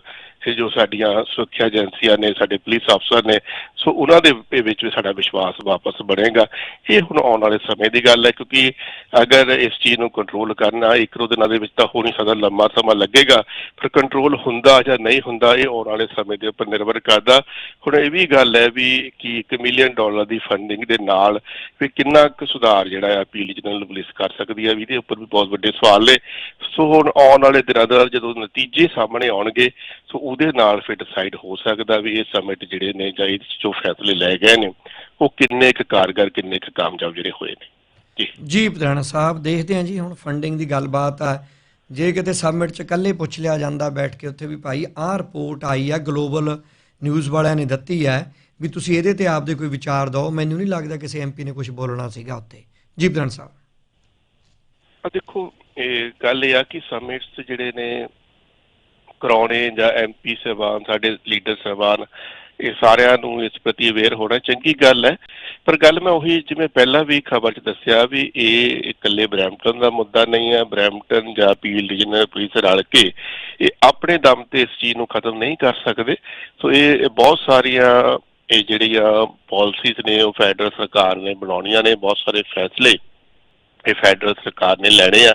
ਇਹ ਜੋ ਸਾਡੀਆਂ ਸੁਰੱਖਿਆ ਏਜੰਸੀਆਂ ਨੇ, ਸਾਡੇ ਪੁਲਿਸ ਅਫਸਰ ਨੇ, ਸੋ ਉਹਨਾਂ ਦੇ ਵਿੱਚ ਵੀ ਸਾਡਾ ਵਿਸ਼ਵਾਸ ਵਾਪਸ ਬਣੇਗਾ। ਇਹ ਹੁਣ ਆਉਣ ਵਾਲੇ ਸਮੇਂ ਦੀ ਗੱਲ ਹੈ, ਕਿਉਂਕਿ ਅਗਰ ਇਸ ਚੀਜ਼ ਨੂੰ ਕੰਟਰੋਲ ਕਰਨਾ ਇੱਕ ਦੋ ਦਿਨਾਂ ਦੇ ਵਿੱਚ ਤਾਂ ਹੋ ਨਹੀਂ ਸਕਦਾ, ਲੰਮਾ ਸਮਾਂ ਲੱਗੇਗਾ। ਪਰ ਕੰਟਰੋਲ ਹੁੰਦਾ ਜਾਂ ਨਹੀਂ ਹੁੰਦਾ, ਇਹ ਆਉਣ ਵਾਲੇ ਸਮੇਂ ਦੇ ਉੱਪਰ ਨਿਰਭਰ ਕਰਦਾ। ਹੁਣ ਇਹ ਵੀ ਗੱਲ ਹੈ ਵੀ ਕਿ 1 ਮਿਲੀਅਨ ਡਾਲਰ ਦੀ ਫੰਡਿੰਗ ਦੇ ਨਾਲ ਵੀ ਕਿੰਨਾ ਕੁ ਸੁਧਾਰ ਜਿਹੜਾ ਹੈ, ਅਪੀਲ ਜਨਰਲ ਪੁਲਿਸ ਕਰ ਸਕਦੀ ਹੈ। ਵੀ ਇਹਦੇ ਉੱਪਰ ਵੀ ਬਹੁਤ ਵੱਡੇ ਸਵਾਲ ਨੇ। ਸੋ ਹੁਣ ਆਉਣ ਵਾਲੇ ਦਿਨਾਂ ਦਾ ਜਦੋਂ ਨਤੀਜੇ ਸਾਹਮਣੇ ਆਉਣਗੇ, ਸੋ ਉਹਦੇ ਨਾਲ ਫਿਰ ਡਿਸਾਈਡ ਹੋ ਸਕਦਾ ਵੀ ਇਹ ਸਮਿਟ ਜਿਹੜੇ ਨੇ ਜਾਂ ਇਹਦੇ 'ਚ ਜੋ ਫੈਸਲੇ ਲਏ ਗਏ ਨੇ ਉਹ ਕਿੰਨੇ ਕੁ ਕਾਰਗਰ ਕਿੰਨੇ ਕੁ ਕਾਮਯਾਬ ਜਿਹੜੇ ਹੋਏ ਨੇ। ਜੀ। ਜੀ ਪਧਾਣਾ ਸਾਹਿਬ ਦੇਖਦੇ ਹਾਂ ਜੀ ਹੁਣ ਫੰਡਿੰਗ ਦੀ ਗੱਲਬਾਤ ਆ। ਜੇ ਕਿਤੇ ਸਬਮਿਟ ਚ ਇਕੱਲੇ ਪੁੱਛ ਲਿਆ ਜਾਂਦਾ ਬੈਠ ਕੇ ਉੱਥੇ ਵੀ ਭਾਈ ਆਹ ਰਿਪੋਰਟ ਆਈ ਆ ਗਲੋਬਲ ਨਿਊਜ਼ ਵਾਲਿਆਂ ਨੇ ਦਿੱਤੀ ਹੈ ਵੀ ਤੁਸੀਂ ਇਹਦੇ ਤੇ ਆਪਦੇ ਕੋਈ ਵਿਚਾਰ ਦਿਓ। ਮੈਨੂੰ ਨਹੀਂ ਲੱਗਦਾ ਕਿਸੇ ਐਮਪੀ ਨੇ ਕੁਝ ਬੋਲਣਾ ਸੀਗਾ ਉੱਤੇ ਜੀ ਪਧਾਣ ਸਾਹਿਬ। ਆ ਦੇਖੋ ਇਹ ਗੱਲ ਇਹ ਆ ਕਿ ਸਮਿਟਸ ਜਿਹੜੇ ਨੇ ਕਰਾਉਣੇ ਜਾਂ ਐਮਪੀ ਸਾਹਿਬਾਨ, ਸਾਡੇ ਲੀਡਰ ਸਾਹਿਬਾਨ, ਇਹ ਸਾਰਿਆਂ ਨੂੰ ਇਸ ਪ੍ਰਤੀ ਅਵੇਅਰ ਹੋਣਾ ਚੰਗੀ ਗੱਲ ਹੈ। ਪਰ ਗੱਲ ਮੈਂ ਉਹੀ ਜਿਵੇਂ ਪਹਿਲਾਂ ਵੀ ਖਬਰ 'ਚ ਦੱਸਿਆ ਵੀ ਇਹ ਇਕੱਲੇ ਬ੍ਰੈਂਪਟਨ ਦਾ ਮੁੱਦਾ ਨਹੀਂ ਹੈ। ਬ੍ਰੈਂਪਟਨ ਜਾਂ ਪੀਲ ਰੀਜਨਲ ਪੁਲਿਸ ਰਲ ਕੇ ਇਹ ਆਪਣੇ ਦਮ ਤੇ ਇਸ ਚੀਜ਼ ਨੂੰ ਖਤਮ ਨਹੀਂ ਕਰ ਸਕਦੇ। ਸੋ ਇਹ ਇਹ ਬਹੁਤ ਸਾਰੀਆਂ ਇਹ ਜਿਹੜੀਆਂ ਪਾਲਿਸੀਜ਼ ਨੇ, ਉਹ ਫੈਡਰਲ ਸਰਕਾਰ ਨੇ ਬਣਾਉਣੀਆਂ ਨੇ। ਬਹੁਤ ਸਾਰੇ ਫੈਸਲੇ ਇਹ ਫੈਡਰਲ ਸਰਕਾਰ ਨੇ ਲੈਣੇ ਆ।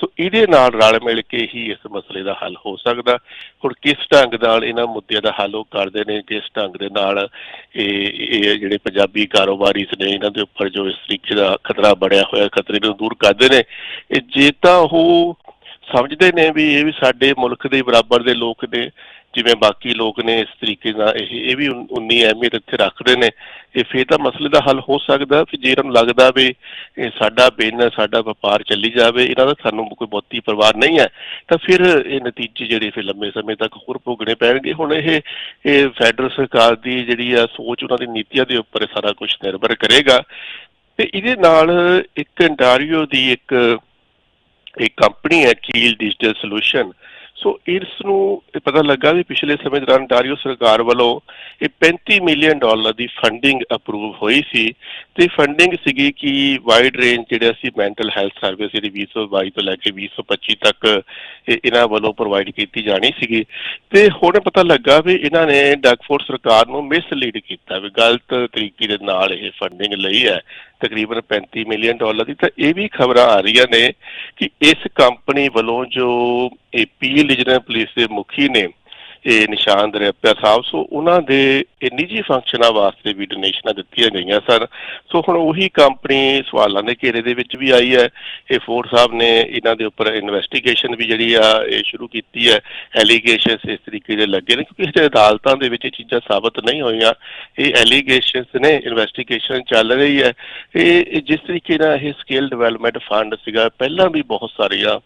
ਸੋ ਇਹਦੇ ਨਾਲ ਰਲ ਮਿਲ ਕੇ ਹੀ ਇਸ ਮਸਲੇ ਦਾ ਹੱਲ ਹੋ ਸਕਦਾ। ਹੁਣ ਕਿਸ ਢੰਗ ਨਾਲ ਇਹਨਾਂ ਮੁੱਦਿਆਂ ਦਾ ਹੱਲ ਉਹ ਕਰਦੇ ਨੇ, ਕਿਸ ਢੰਗ ਦੇ ਨਾਲ ਇਹ ਜਿਹੜੇ ਪੰਜਾਬੀ ਕਾਰੋਬਾਰੀ ਨੇ, ਇਹਨਾਂ ਦੇ ਉੱਪਰ ਜੋ ਇਸ ਤਰੀਕੇ ਦਾ ਖਤਰਾ ਬੜਿਆ ਹੋਇਆ, ਖਤਰੇ ਨੂੰ ਦੂਰ ਕਰਦੇ ਨੇ, ਇਹ ਜੇ ਤਾਂ ਉਹ ਸਮਝਦੇ ਨੇ ਵੀ ਇਹ ਵੀ ਸਾਡੇ ਮੁਲਕ ਦੇ ਬਰਾਬਰ ਦੇ ਲੋਕ ਨੇ ਜਿਵੇਂ ਬਾਕੀ ਲੋਕ ਨੇ ਇਸ ਤਰੀਕੇ ਨਾਲ ਇਹ ਇਹ ਵੀ ਉਨੀ ਅਹਿਮੀਅਤ ਇੱਥੇ ਰੱਖਦੇ ਨੇ, ਇਹ ਫੇਰ ਤਾਂ ਮਸਲੇ ਦਾ ਹੱਲ ਹੋ ਸਕਦਾ ਕਿ ਜੇ ਇਹਨਾਂ ਨੂੰ ਲੱਗਦਾ ਵੀ ਇਹ ਸਾਡਾ ਬਿਜ਼ਨਸ ਸਾਡਾ ਵਪਾਰ ਚੱਲੀ ਜਾਵੇ, ਇਹਨਾਂ ਦਾ ਸਾਨੂੰ ਕੋਈ ਬਹੁਤੀ ਪਰਵਾਹ ਨਹੀਂ ਹੈ, ਤਾਂ ਫਿਰ ਇਹ ਨਤੀਜੇ ਜਿਹੜੇ ਫਿਰ ਲੰਮੇ ਸਮੇਂ ਤੱਕ ਹੋਰ ਭੋਗਣੇ ਪੈਣਗੇ। ਹੁਣ ਇਹ ਇਹ ਫੈਡਰਲ ਸਰਕਾਰ ਦੀ ਜਿਹੜੀ ਆ ਸੋਚ, ਉਹਨਾਂ ਦੀ ਨੀਤੀਆਂ ਦੇ ਉੱਪਰ ਸਾਰਾ ਕੁਝ ਨਿਰਭਰ ਕਰੇਗਾ। ਤੇ ਇਹਦੇ ਨਾਲ ਇੱਕ ਅੰਟਾਰੀਓ ਦੀ ਇੱਕ ਇੱਕ ਕੰਪਨੀ ਹੈ ਕੀਲ ਡਿਜੀਟਲ ਸੋਲੂਸ਼ਨ ਸੋ ਇਸ ਨੂੰ ਇਹ ਪਤਾ ਲੱਗਾ ਵੀ ਪਿਛਲੇ ਸਮੇਂ ਦੌਰਾਨ ਡਾਰੀਓ ਸਰਕਾਰ ਵੱਲੋਂ ਇਹ 35 ਮਿਲੀਅਨ ਡਾਲਰ ਦੀ ਫੰਡਿੰਗ ਅਪਰੂਵ ਹੋਈ ਸੀ ਤੇ ਫੰਡਿੰਗ ਸੀਗੀ ਕਿ ਵਾਈਡ ਰੇਂਜ ਜਿਹੜੇ ਅਸੀਂ ਮੈਂਟਲ ਹੈਲਥ ਸਰਵਿਸ ਜਿਹੜੀ 2022 ਤੋਂ ਲੈ ਕੇ 2025 ਤੱਕ ਇਹਨਾਂ ਵੱਲੋਂ ਪ੍ਰੋਵਾਈਡ ਕੀਤੀ ਜਾਣੀ ਸੀਗੀ। ਤੇ ਹੁਣ ਪਤਾ ਲੱਗਾ ਵੀ ਇਹਨਾਂ ਨੇ ਡਗਫੋਰਡ ਸਰਕਾਰ ਨੂੰ ਮਿਸਲੀਡ ਕੀਤਾ ਵੀ ਗਲਤ ਤਰੀਕੇ ਦੇ ਨਾਲ ਇਹ ਫੰਡਿੰਗ ਲਈ ਹੈ। ਤਕਰੀਬਨ 35 ਮਿਲੀਅਨ ਡਾਲਰ ਦੀ। ਤਾਂ ਇਹ ਵੀ ਖਬਰਾਂ ਆ ਰਹੀਆਂ ਨੇ ਕਿ ਇਸ ਕੰਪਨੀ ਵੱਲੋਂ ਜੋ ਇਹ ਪੀ ਰੀਜਨਲ ਪੁਲਿਸ ਦੇ ਮੁਖੀ ਨੇ ਇਹ ਨਿਸ਼ਾਨ ਦਰਿਆਪਿਆ ਸਾਹਿਬ। ਸੋ ਉਹਨਾਂ ਦੇ ਇਹ ਨਿੱਜੀ ਫੰਕਸ਼ਨਾਂ ਵਾਸਤੇ ਵੀ ਡੋਨੇਸ਼ਨਾਂ ਦਿੱਤੀਆਂ ਗਈਆਂ ਸਨ। ਸੋ ਹੁਣ ਉਹੀ ਕੰਪਨੀ ਸਵਾਲਾਂ ਦੇ ਘੇਰੇ ਦੇ ਵਿੱਚ ਵੀ ਆਈ ਹੈ। ਇਹ ਫੋਰ ਸਾਹਿਬ ਨੇ ਇਹਨਾਂ ਦੇ ਉੱਪਰ ਇਨਵੈਸਟੀਗੇਸ਼ਨ ਵੀ ਜਿਹੜੀ ਆ, ਇਹ ਸ਼ੁਰੂ ਕੀਤੀ ਹੈ। ਐਲੀਗੇਸ਼ਨਸ ਇਸ ਤਰੀਕੇ ਦੇ ਲੱਗੇ ਨੇ ਕਿਉਂਕਿ ਹਜੇ ਅਦਾਲਤਾਂ ਦੇ ਵਿੱਚ ਇਹ ਚੀਜ਼ਾਂ ਸਾਬਤ ਨਹੀਂ ਹੋਈਆਂ। ਇਹ ਐਲੀਗੇਸ਼ਨਸ ਨੇ ਇਨਵੈਸਟੀਗੇਸ਼ਨ ਚੱਲ ਰਹੀ ਹੈ। ਇਹ ਇਹ ਜਿਸ ਤਰੀਕੇ ਨਾਲ ਇਹ ਸਕਿੱਲ ਡਿਵੈਲਪਮੈਂਟ ਫੰਡ ਸੀਗਾ, ਪਹਿਲਾਂ ਵੀ ਬਹੁਤ ਸਾਰੀਆਂ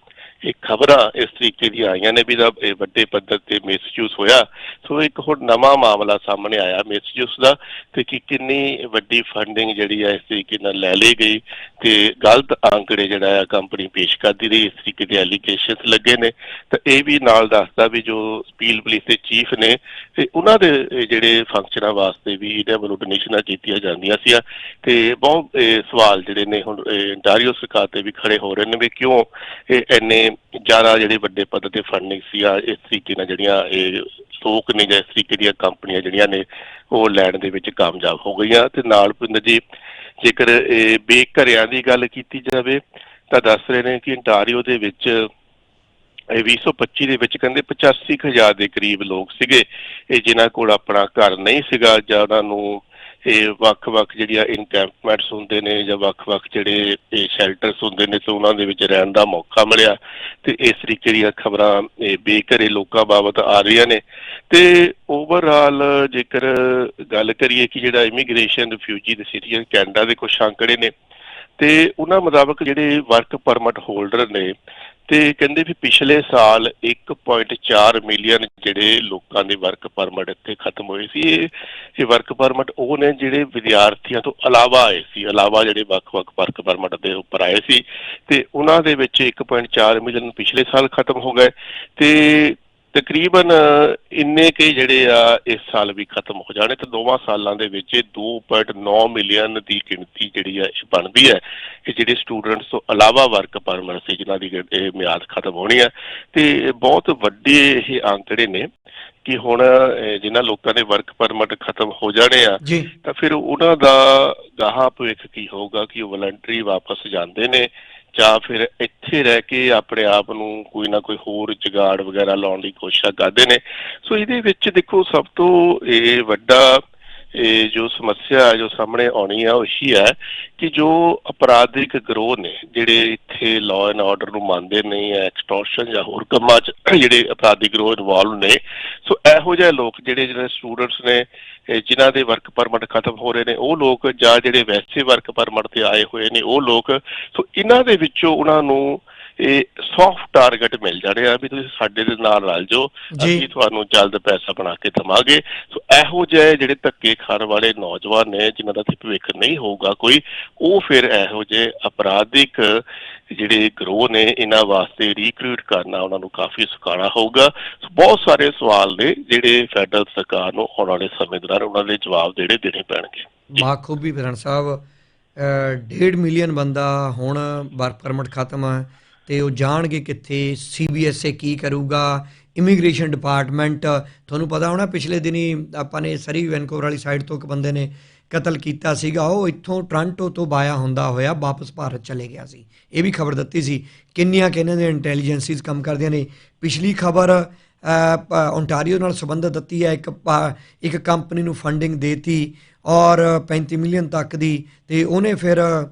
ਇਹ ਖਬਰਾਂ ਇਸ ਤਰੀਕੇ ਦੀਆਂ ਆਈਆਂ ਨੇ ਵੀ ਦਾ ਇਹ ਵੱਡੇ ਪੱਧਰ ਤੇ ਮਿਸਯੂਜ਼ ਹੋਇਆ, ਸੋ ਇੱਕ ਹੁਣ ਨਵਾਂ ਮਾਮਲਾ ਸਾਹਮਣੇ ਆਇਆ ਮਿਸਯੂਜ਼ ਦਾ ਤੇ ਕਿ ਕਿੰਨੀ ਵੱਡੀ ਫੰਡਿੰਗ ਜਿਹੜੀ ਹੈ ਇਸ ਤਰੀਕੇ ਨਾਲ ਲੈ ਲਈ ਗਈ ਤੇ ਗਲਤ ਆંકੜੇ ਜਿਹੜਾ ਹੈ ਕੰਪਨੀ ਪੇਸ਼ ਕਰਦੀ ਰਹੀ, ਇਸ ਤਰੀਕੇ ਦੇ ਐਲੀਗੇਸ਼ਨਸ ਲੱਗੇ ਨੇ। ਤਾਂ ਇਹ ਵੀ ਨਾਲ ਦੱਸਦਾ ਵੀ ਜੋ ਸਪੀਲ ਪੁਲਿਸ ਦੇ ਚੀਫ ਨੇ ਤੇ ਉਹਨਾਂ ਦੇ ਜਿਹੜੇ ਫੰਕਸ਼ਨਾਂ ਵਾਸਤੇ ਵੀ ਇਹਦੇ ਵੱਲੋਂ ਡੋਨੇਸ਼ਨਾਂ ਕੀਤੀਆਂ ਜਾਂਦੀਆਂ ਸੀ ਤੇ ਬਹੁਤ ਸਵਾਲ ਜਿਹੜੇ ਨੇ ਹੁਣ ਇੰਟਾਰੀਓ ਸਰਕਾਰ ਤੇ ਵੀ ਖੜੇ ਹੋ ਰਹੇ ਨੇ ਵੀ ਕਿਉਂ ਇਹ ਇੰਨੇ ਜ਼ਿਆਦਾ ਜਿਹੜੇ ਵੱਡੇ ਪੱਧਰ ਤੇ ਫੰਡਿੰਗ ਸੀ ਆ, ਇਸ ਤਰੀਕੇ ਨਾਲ ਜਿਹੜੀਆਂ ਇਹ ਲੋਕ ਨੇ ਜਾਂ ਇਸ ਤਰੀਕੇ ਦੀਆਂ ਕੰਪਨੀਆਂ ਜਿਹੜੀਆਂ ਨੇ, ਉਹ ਲੈਣ ਦੇ ਵਿੱਚ ਕਾਮਯਾਬ ਹੋ ਗਈਆਂ। ਤੇ ਨਾਲ ਪਿੰਦਰ ਜੀ, ਜੇਕਰ ਇਹ ਬੇਘਰਿਆਂ ਦੀ ਗੱਲ ਕੀਤੀ ਜਾਵੇ, ਤਾਂ ਦੱਸ ਰਹੇ ਨੇ ਕਿ ਇੰਟਾਰੀਓ ਦੇ ਵਿੱਚ ਇਹ 2025 ਦੇ ਵਿੱਚ ਕਹਿੰਦੇ 85000 ਦੇ ਕਰੀਬ ਲੋਕ ਸੀਗੇ। ਇਹ ਜਿਨ੍ਹਾਂ ਕੋਲ ਆਪਣਾ ਘਰ ਨਹੀਂ ਸੀਗਾ ਜਾਂ ਉਹਨਾਂ ਨੂੰ ਇਹ ਵੱਖ-ਵੱਖ ਜਿਹੜੀਆਂ ਇਨਕੈਂਪਮੈਂਟਸ ਹੁੰਦੇ ਨੇ ਜਾਂ ਵੱਖ-ਵੱਖ ਜਿਹੜੇ ਇਹ ਸ਼ੈਲਟਰਸ ਹੁੰਦੇ ਨੇ ਤੇ ਉਹਨਾਂ ਦੇ ਵਿੱਚ ਰਹਿਣ ਦਾ ਮੌਕਾ ਮਿਲਿਆ ਤੇ ਇਸ ਤਰੀਕੇ ਦੀਆਂ ਖਬਰਾਂ ਇਹ ਬੇਘਰੇ ਲੋਕਾਂ ਬਾਬਤ ਆ ਰਹੀਆਂ ਨੇ ਤੇ ਓਵਰਆਲ ਜੇਕਰ ਗੱਲ ਕਰੀਏ ਕਿ ਜਿਹੜਾ ਇਮੀਗ੍ਰੇਸ਼ਨ ਰਿਫਿਊਜੀ ਦੇ ਸਿਟੀਜ਼ਨ ਕੈਨੇਡਾ ਦੇ ਕੁਝ ਅੰਕੜੇ ਨੇ ਤੇ ਉਹਨਾਂ ਮੁਤਾਬਕ ਜਿਹੜੇ ਵਰਕ ਪਰਮਿਟ ਹੋਲਡਰ ਨੇ ਤੇ ਕਹਿੰਦੇ ਵੀ ਪਿਛਲੇ ਸਾਲ 1.4 ਮਿਲੀਅਨ ਜਿਹੜੇ ਲੋਕਾਂ ਦੇ ਵਰਕ ਪਰਮਿਟ ਇੱਥੇ ਖਤਮ ਹੋਏ ਸੀ। ਇਹ ਇਹ ਵਰਕ ਪਰਮਿਟ ਉਹ ਨੇ ਜਿਹੜੇ ਵਿਦਿਆਰਥੀਆਂ ਤੋਂ ਇਲਾਵਾ ਆਏ ਸੀ, ਇਲਾਵਾ ਜਿਹੜੇ ਵੱਖ-ਵੱਖ ਵਰਕ ਪਰਮਿਟ ਦੇ ਉੱਪਰ ਆਏ ਸੀ। ਤੇ ਉਹਨਾਂ ਦੇ ਵਿੱਚ 1.4 ਮਿਲੀਅਨ ਪਿਛਲੇ ਸਾਲ ਖਤਮ ਹੋ ਗਏ। ਤੇ ਤਕਰੀਬਨ ਇੰਨੇ ਕੇ ਜਿਹੜੇ ਆ ਇਸ ਸਾਲ ਵੀ ਖਤਮ ਹੋ ਜਾਣੇ ਤੇ ਦੋਵਾਂ ਸਾਲਾਂ ਦੇ ਵਿੱਚ ਇਹ 2.9 ਮਿਲੀਅਨ ਦੀ ਗਿਣਤੀ ਜਿਹੜੀ ਆ ਇਹ ਬਣਦੀ ਹੈ। ਕਿ ਜਿਹੜੇ ਸਟੂਡੈਂਟਸ ਤੋਂ ਇਲਾਵਾ ਵਰਕ ਪਰਮਿਟ ਸੀ ਜਿਨ੍ਹਾਂ ਦੀ ਇਹ ਮਿਆਦ ਖਤਮ ਹੋਣੀ ਹੈ। ਤੇ ਬਹੁਤ ਵੱਡੇ ਇਹ ਅੰਕੜੇ ਨੇ ਕਿ ਹੁਣ ਜਿਨ੍ਹਾਂ ਲੋਕਾਂ ਦੇ ਵਰਕ ਪਰਮਿਟ ਖਤਮ ਹੋ ਜਾਣੇ ਆ ਤਾਂ ਫਿਰ ਉਹਨਾਂ ਦਾ ਗਾਹਾਂ ਭਵਿੱਖ ਕੀ ਹੋਊਗਾ ਕਿ ਉਹ ਵਲੰਟਰੀ ਵਾਪਸ ਜਾਂਦੇ ਨੇ ਜਾਂ ਫਿਰ ਇੱਥੇ ਰਹਿ ਕੇ ਆਪਣੇ ਆਪ ਨੂੰ ਕੋਈ ਨਾ ਕੋਈ ਹੋਰ ਜੁਗਾੜ ਵਗੈਰਾ ਲਾਉਣ ਦੀ ਕੋਸ਼ਿਸ਼ ਕਰਦੇ ਨੇ। ਸੋ ਇਹਦੇ ਵਿੱਚ ਦੇਖੋ ਸਭ ਤੋਂ ਇਹ ਵੱਡਾ, ਇਹ ਜੋ ਸਮੱਸਿਆ ਜੋ ਸਾਹਮਣੇ ਆਉਣੀ ਆ, ਉਹ ਹੀ ਹੈ ਕਿ ਜੋ ਅਪਰਾਧਿਕ ਗਰੋਹ ਨੇ, ਜਿਹੜੇ ਇੱਥੇ ਲਾਅ ਐਂਡ ਆਰਡਰ ਨੂੰ ਮੰਨਦੇ ਨਹੀਂ ਹੈ ਐਕਸਟੋਰਸ਼ਨ ਜਾਂ ਹੋਰ ਕੰਮਾਂ 'ਚ ਜਿਹੜੇ ਅਪਰਾਧਿਕ ਗਰੋਹ ਇਨਵੋਲਵ ਨੇ। ਸੋ ਇਹੋ ਜਿਹੇ ਲੋਕ ਜਿਹੜੇ ਜਿਹੜੇ ਸਟੂਡੈਂਟਸ ਨੇ ਜਿਨ੍ਹਾਂ ਦੇ ਵਰਕ ਪਰਮਿਟ ਖਤਮ ਹੋ ਰਹੇ ਨੇ, ਉਹ ਲੋਕ ਜਾਂ ਜਿਹੜੇ ਵੈਸੇ ਵਰਕ ਪਰਮਿਟ ਤੇ ਆਏ ਹੋਏ ਨੇ, ਉਹ ਲੋਕ, ਸੋ ਇਹਨਾਂ ਦੇ ਵਿੱਚੋਂ ਉਹਨਾਂ ਨੂੰ ਇਹ ਸੌਫਟ ਟਾਰਗੇਟ ਮਿਲ ਜਾਣੇ ਆ ਵੀ ਤੁਸੀਂ ਸਾਡੇ ਦੇ ਨਾਲ ਰਲ ਜਾਓ ਜੀ। ਅਸੀਂ ਤੁਹਾਨੂੰ ਜਲਦ ਪੈਸਾ ਬਣਾ ਕੇ ਦਵਾਂਗੇ। ਸੋ ਇਹੋ ਜਿਹੇ ਜਿਹੜੇ ਧੱਕੇ ਖਾਣ ਵਾਲੇ ਨੌਜਵਾਨ ਨੇ ਜਿਨ੍ਹਾਂ ਦਾ ਤੇ ਭਵਿੱਖ ਨਹੀਂ ਹੋਊਗਾ ਕੋਈ ਉਹ ਫਿਰ ਇਹੋ ਜਿਹੇ ਅਪਰਾਧਿਕ ਜਿਹੜੇ ਗਰੋਹ ਨੇ ਇਹਨਾਂ ਵਾਸਤੇ ਰੀਕਰੂਟ ਕਰਨਾ ਉਹਨਾਂ ਨੂੰ ਕਾਫੀ ਸੁਖਾਲਾ ਹੋਊਗਾ। ਸੋ ਬਹੁਤ ਸਾਰੇ ਸਵਾਲ ਨੇ ਜਿਹੜੇ ਫੈਡਰਲ ਸਰਕਾਰ ਨੂੰ ਆਉਣ ਵਾਲੇ ਸਮੇਂ ਦੌਰਾਨ ਉਹਨਾਂ ਦੇ ਜਵਾਬ ਜਿਹੜੇ ਦੇਣੇ ਪੈਣਗੇ। ਬਾਖੂਬੀ ਪ੍ਰਧਾਨ ਸਾਹਿਬ ਅ, ਡੇਢ ਮਿਲੀਅਨ ਬੰਦਾ ਹੁਣ ਵਰਕ ਪਰਮਿਟ ਖਤਮ ਹੈ। ਤੇ ਉਹ ਜਾਣਗੇ ਕਿੱਥੇ ਸੀਬੀਐਸਏ ਕੀ ਕਰੂਗਾ, ਇਮੀਗ੍ਰੇਸ਼ਨ ਡਿਪਾਰਟਮੈਂਟ, ਤੁਹਾਨੂੰ ਪਤਾ ਹੋਣਾ ਪਿਛਲੇ ਦਿਨੀ ਆਪਾਂ ਨੇ ਸਰੀ ਵੈਨਕੂਵਰ ਵਾਲੀ ਸਾਈਡ ਤੋਂ ਇੱਕ ਬੰਦੇ ਨੇ ਕਤਲ ਕੀਤਾ ਸੀਗਾ, ਉਹ ਇੱਥੋਂ ਟ੍ਰਾਂਟੋ ਤੋਂ ਬਾਇਆ ਹੁੰਦਾ ਹੋਇਆ ਵਾਪਸ ਭਾਰਤ ਚਲੇ ਗਿਆ ਸੀ। ਇਹ ਵੀ ਖਬਰ ਦਿੱਤੀ ਸੀ। ਕਿੰਨੀਆਂ ਕਿੰਨੇ ਦੇ ਇੰਟੈਲੀਜੈਂਸੀਜ਼ ਕੰਮ ਕਰਦੀਆਂ ਨੇ। ਪਿਛਲੀ ਖਬਰ ਓਨਟਾਰੀਓ ਨਾਲ ਸੰਬੰਧਿਤ ਦਿੱਤੀ ਹੈ, ਇੱਕ ਪਾ- ਇੱਕ ਕੰਪਨੀ ਨੂੰ ਫੰਡਿੰਗ ਦੇਤੀ ਔਰ 35 ਮਿਲੀਅਨ ਤੱਕ ਦੀ, ਤੇ ਉਹਨੇ ਫਿਰ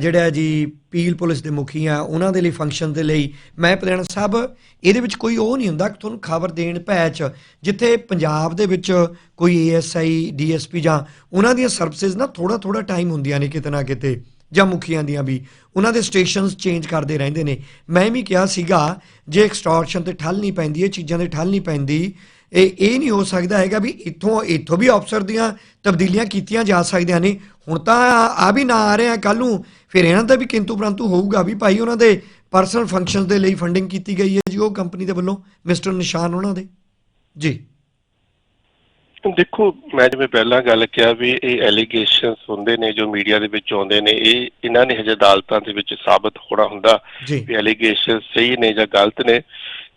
ਜਿਹੜਾ ਜੀ ਪੀਲ ਪੁਲਿਸ ਦੇ ਮੁਖੀ ਆ, ਉਹਨਾਂ ਦੇ ਲਈ ਫੰਕਸ਼ਨ ਦੇ ਲਈ ਮੈਂ ਪ੍ਰਧਾਨ ਸਾਹਿਬ ਇਹਦੇ ਵਿੱਚ ਕੋਈ ਉਹ ਨਹੀਂ ਹੁੰਦਾ ਕਿ ਤੁਹਾਨੂੰ ਖਬਰ ਦੇਣ ਪੈਚ, ਜਿੱਥੇ ਪੰਜਾਬ ਦੇ ਵਿੱਚ ਕੋਈ ਏਐਸਆਈ ਡੀਐਸਪੀ ਜਾਂ ਉਹਨਾਂ ਦੀਆਂ ਸਰਵਿਸਿਜ਼ ਨਾ ਥੋੜਾ ਥੋੜਾ ਟਾਈਮ ਹੁੰਦੀਆਂ ਨੇ ਕਿਤੇ ਨਾ ਕਿਤੇ, ਜਾਂ ਮੁਖੀਆਂ ਦੀਆਂ ਵੀ, ਉਹਨਾਂ ਦੇ ਸਟੇਸ਼ਨਸ ਚੇਂਜ ਕਰਦੇ ਰਹਿੰਦੇ ਨੇ। ਮੈਂ ਵੀ ਕਿਹਾ ਸੀਗਾ, ਜੇ ਐਕਸਟੋਰਸ਼ਨ ਤੇ ਠੱਲ ਨਹੀਂ ਪੈਂਦੀ, ਇਹ ਚੀਜ਼ਾਂ ਤੇ ਠੱਲ ਨਹੀਂ ਪੈਂਦੀ ਇਹ ਇਹ ਨਹੀਂ ਹੋ ਸਕਦਾ ਹੈਗਾ ਵੀ ਇੱਥੋਂ ਇੱਥੋਂ ਵੀ ਅਫਸਰ ਦੀਆਂ ਤਬਦੀਲੀਆਂ ਕੀਤੀਆਂ ਜਾ ਸਕਦੀਆਂ ਨੇ। ਹੁਣ ਤਾਂ ਆ ਵੀ ਨਾ ਆ ਰਿਹਾ ਕੱਲ ਨੂੰ ਫਿਰ ਇਹਨਾਂ ਦਾ ਵੀ ਕਿੰਤੂ ਪਰੰਤੂ ਹੋਊਗਾ ਵੀ ਭਾਈ ਉਹਨਾਂ ਦੇ ਪਰਸਨਲ ਫੰਕਸ਼ਨਸ ਦੇ ਲਈ ਫੰਡਿੰਗ ਕੀਤੀ ਗਈ ਹੈ ਜੀ ਉਹ ਕੰਪਨੀ ਦੇ ਵੱਲੋਂ ਮਿਸਟਰ ਨਿਸ਼ਾਨ ਉਹਨਾਂ ਦੇ। ਜੀ। ਦੇਖੋ ਮੈਂ ਜਿਵੇਂ ਪਹਿਲਾਂ ਗੱਲ ਕਿਹਾ ਵੀ ਇਹ ਐਲੀਗੇਸ਼ਨਸ ਹੁੰਦੇ ਨੇ ਜੋ ਮੀਡੀਆ ਦੇ ਵਿੱਚ ਆਉਂਦੇ ਨੇ ਇਹ ਇਹਨਾਂ ਨੇ ਹਜੇ ਅਦਾਲਤਾਂ ਦੇ ਵਿੱਚ ਸਾਬਤ ਹੋਣਾ ਹੁੰਦਾ ਵੀ ਐਲੀਗੇਸ਼ਨ ਸਹੀ ਨੇ ਜਾਂ ਗਲਤ ਨੇ।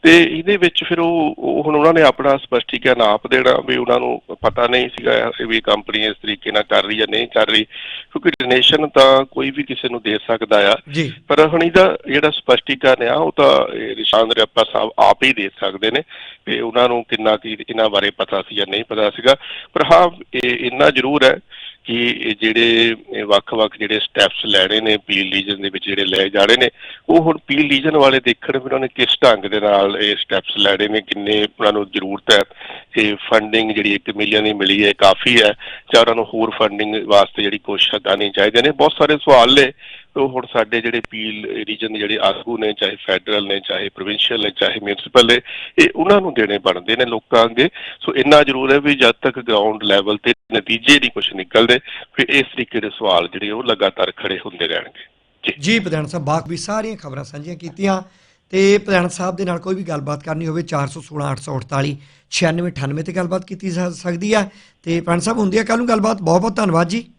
ਤੇ ਇਹਦੇ ਵਿੱਚ ਫਿਰ ਉਹ ਹੁਣ ਉਹਨਾਂ ਨੇ ਆਪਣਾ ਸਪਸ਼ਟੀਕਰਨ ਆਪ ਦੇਣਾ ਵੀ ਉਹਨਾਂ ਨੂੰ ਪਤਾ ਨਹੀਂ ਸੀਗਾ ਇਹ ਵੀ ਕੰਪਨੀ ਇਸ ਤਰੀਕੇ ਨਾਲ ਕਰ ਰਹੀ ਜਾਂ ਨਹੀਂ ਕਰ ਰਹੀ ਕਿਉਂਕਿ ਡੋਨੇਸ਼ਨ ਤਾਂ ਕੋਈ ਵੀ ਕਿਸੇ ਨੂੰ ਦੇ ਸਕਦਾ ਆ। ਪਰ ਹੁਣ ਇਹਦਾ ਜਿਹੜਾ ਸਪਸ਼ਟੀਕਰਨ ਆ ਉਹ ਤਾਂ ਨਿਸ਼ਾਨ ਰੱਪਾ ਸਾਹਿਬ ਆਪ ਹੀ ਦੇ ਸਕਦੇ ਨੇ ਕਿ ਉਹਨਾਂ ਨੂੰ ਕਿੰਨਾ ਕੀ ਇਹਨਾਂ ਬਾਰੇ ਪਤਾ ਸੀ ਜਾਂ ਨਹੀਂ ਪਤਾ ਸੀਗਾ। ਪਰ ਹਾਂ ਇਹ ਇੰਨਾ ਜ਼ਰੂਰ ਹੈ ਕਿ ਜਿਹੜੇ ਵੱਖ-ਵੱਖ ਜਿਹੜੇ ਸਟੈਪਸ ਲੈਣੇ ਨੇ ਪੀਲ ਲੀਜਨ ਦੇ ਵਿੱਚ ਜਿਹੜੇ ਲੈ ਜਾਣੇ ਨੇ, ਉਹ ਹੁਣ ਪੀਲ ਲੀਜਨ ਵਾਲੇ ਦੇਖਣ ਵੀ ਉਹਨਾਂ ਨੇ ਕਿਸ ਢੰਗ ਦੇ ਨਾਲ ਇਹ ਸਟੈਪਸ ਲੈਣੇ ਨੇ, ਕਿੰਨੇ ਉਹਨਾਂ ਨੂੰ ਜ਼ਰੂਰਤ ਹੈ, ਇਹ ਫੰਡਿੰਗ ਜਿਹੜੀ 1 ਮਿਲੀਅਨ ਦੀ ਮਿਲੀ ਹੈ ਕਾਫੀ ਹੈ, ਜਾਂ ਉਹਨਾਂ ਨੂੰ ਹੋਰ ਫੰਡਿੰਗ ਵਾਸਤੇ ਜਿਹੜੀ ਕੋਸ਼ਿਸ਼ ਕਰਨੀ ਚਾਹੀਦੀ ਨੇ, ਬਹੁਤ ਸਾਰੇ ਸਵਾਲ ਨੇ, ਉਹ ਹੁਣ ਸਾਡੇ ਜਿਹੜੇ ਪੀਲ ਰੀਜਨ ਦੇ ਜਿਹੜੇ ਆਗੂ ਨੇ, ਚਾਹੇ ਫੈਡਰਲ ਨੇ, ਚਾਹੇ ਪ੍ਰੋਵਿੰਸ਼ੀਅਲ ਨੇ, ਚਾਹੇ ਮਿਊਨਿਸਪਲ ਨੇ, ਇਹ ਉਹਨਾਂ ਨੂੰ ਦੇਣੇ ਬਣਦੇ ਨੇ ਲੋਕਾਂ ਅੱਗੇ ਸੋ ਇੰਨਾ ਜ਼ਰੂਰ ਹੈ ਵੀ ਜਦ ਤੱਕ ਗਰਾਊਂਡ ਲੈਵਲ ਤੇ ਨਤੀਜੇ ਨਹੀਂ ਕੁਝ ਨਿਕਲਦੇ, ਫਿਰ ਇਸ ਤਰੀਕੇ ਦੇ ਸਵਾਲ ਜਿਹੜੇ ਉਹ ਲਗਾਤਾਰ ਖੜੇ ਹੁੰਦੇ ਰਹਿਣਗੇ। ਜੀ। ਪ੍ਰਧਾਨ ਸਾਹਿਬ, ਬਾਕੀ ਸਾਰੀਆਂ ਖਬਰਾਂ ਸਾਂਝੀਆਂ ਕੀਤੀਆਂ। ਤੇ ਪ੍ਰਧਾਨ ਸਾਹਿਬ ਦੇ ਨਾਲ ਕੋਈ ਵੀ ਗੱਲਬਾਤ ਕਰਨੀ ਹੋਵੇ 416 848 9698 ਤੇ ਗੱਲਬਾਤ ਕੀਤੀ ਜਾ ਸਕਦੀ ਹੈ। ਤੇ ਪ੍ਰਧਾਨ ਸਾਹਿਬ, ਹੁੰਦੀ ਹੈ ਕੱਲ ਨੂੰ ਗੱਲਬਾਤ। ਬਹੁਤ ਬਹੁਤ ਧੰਨਵਾਦ ਜੀ।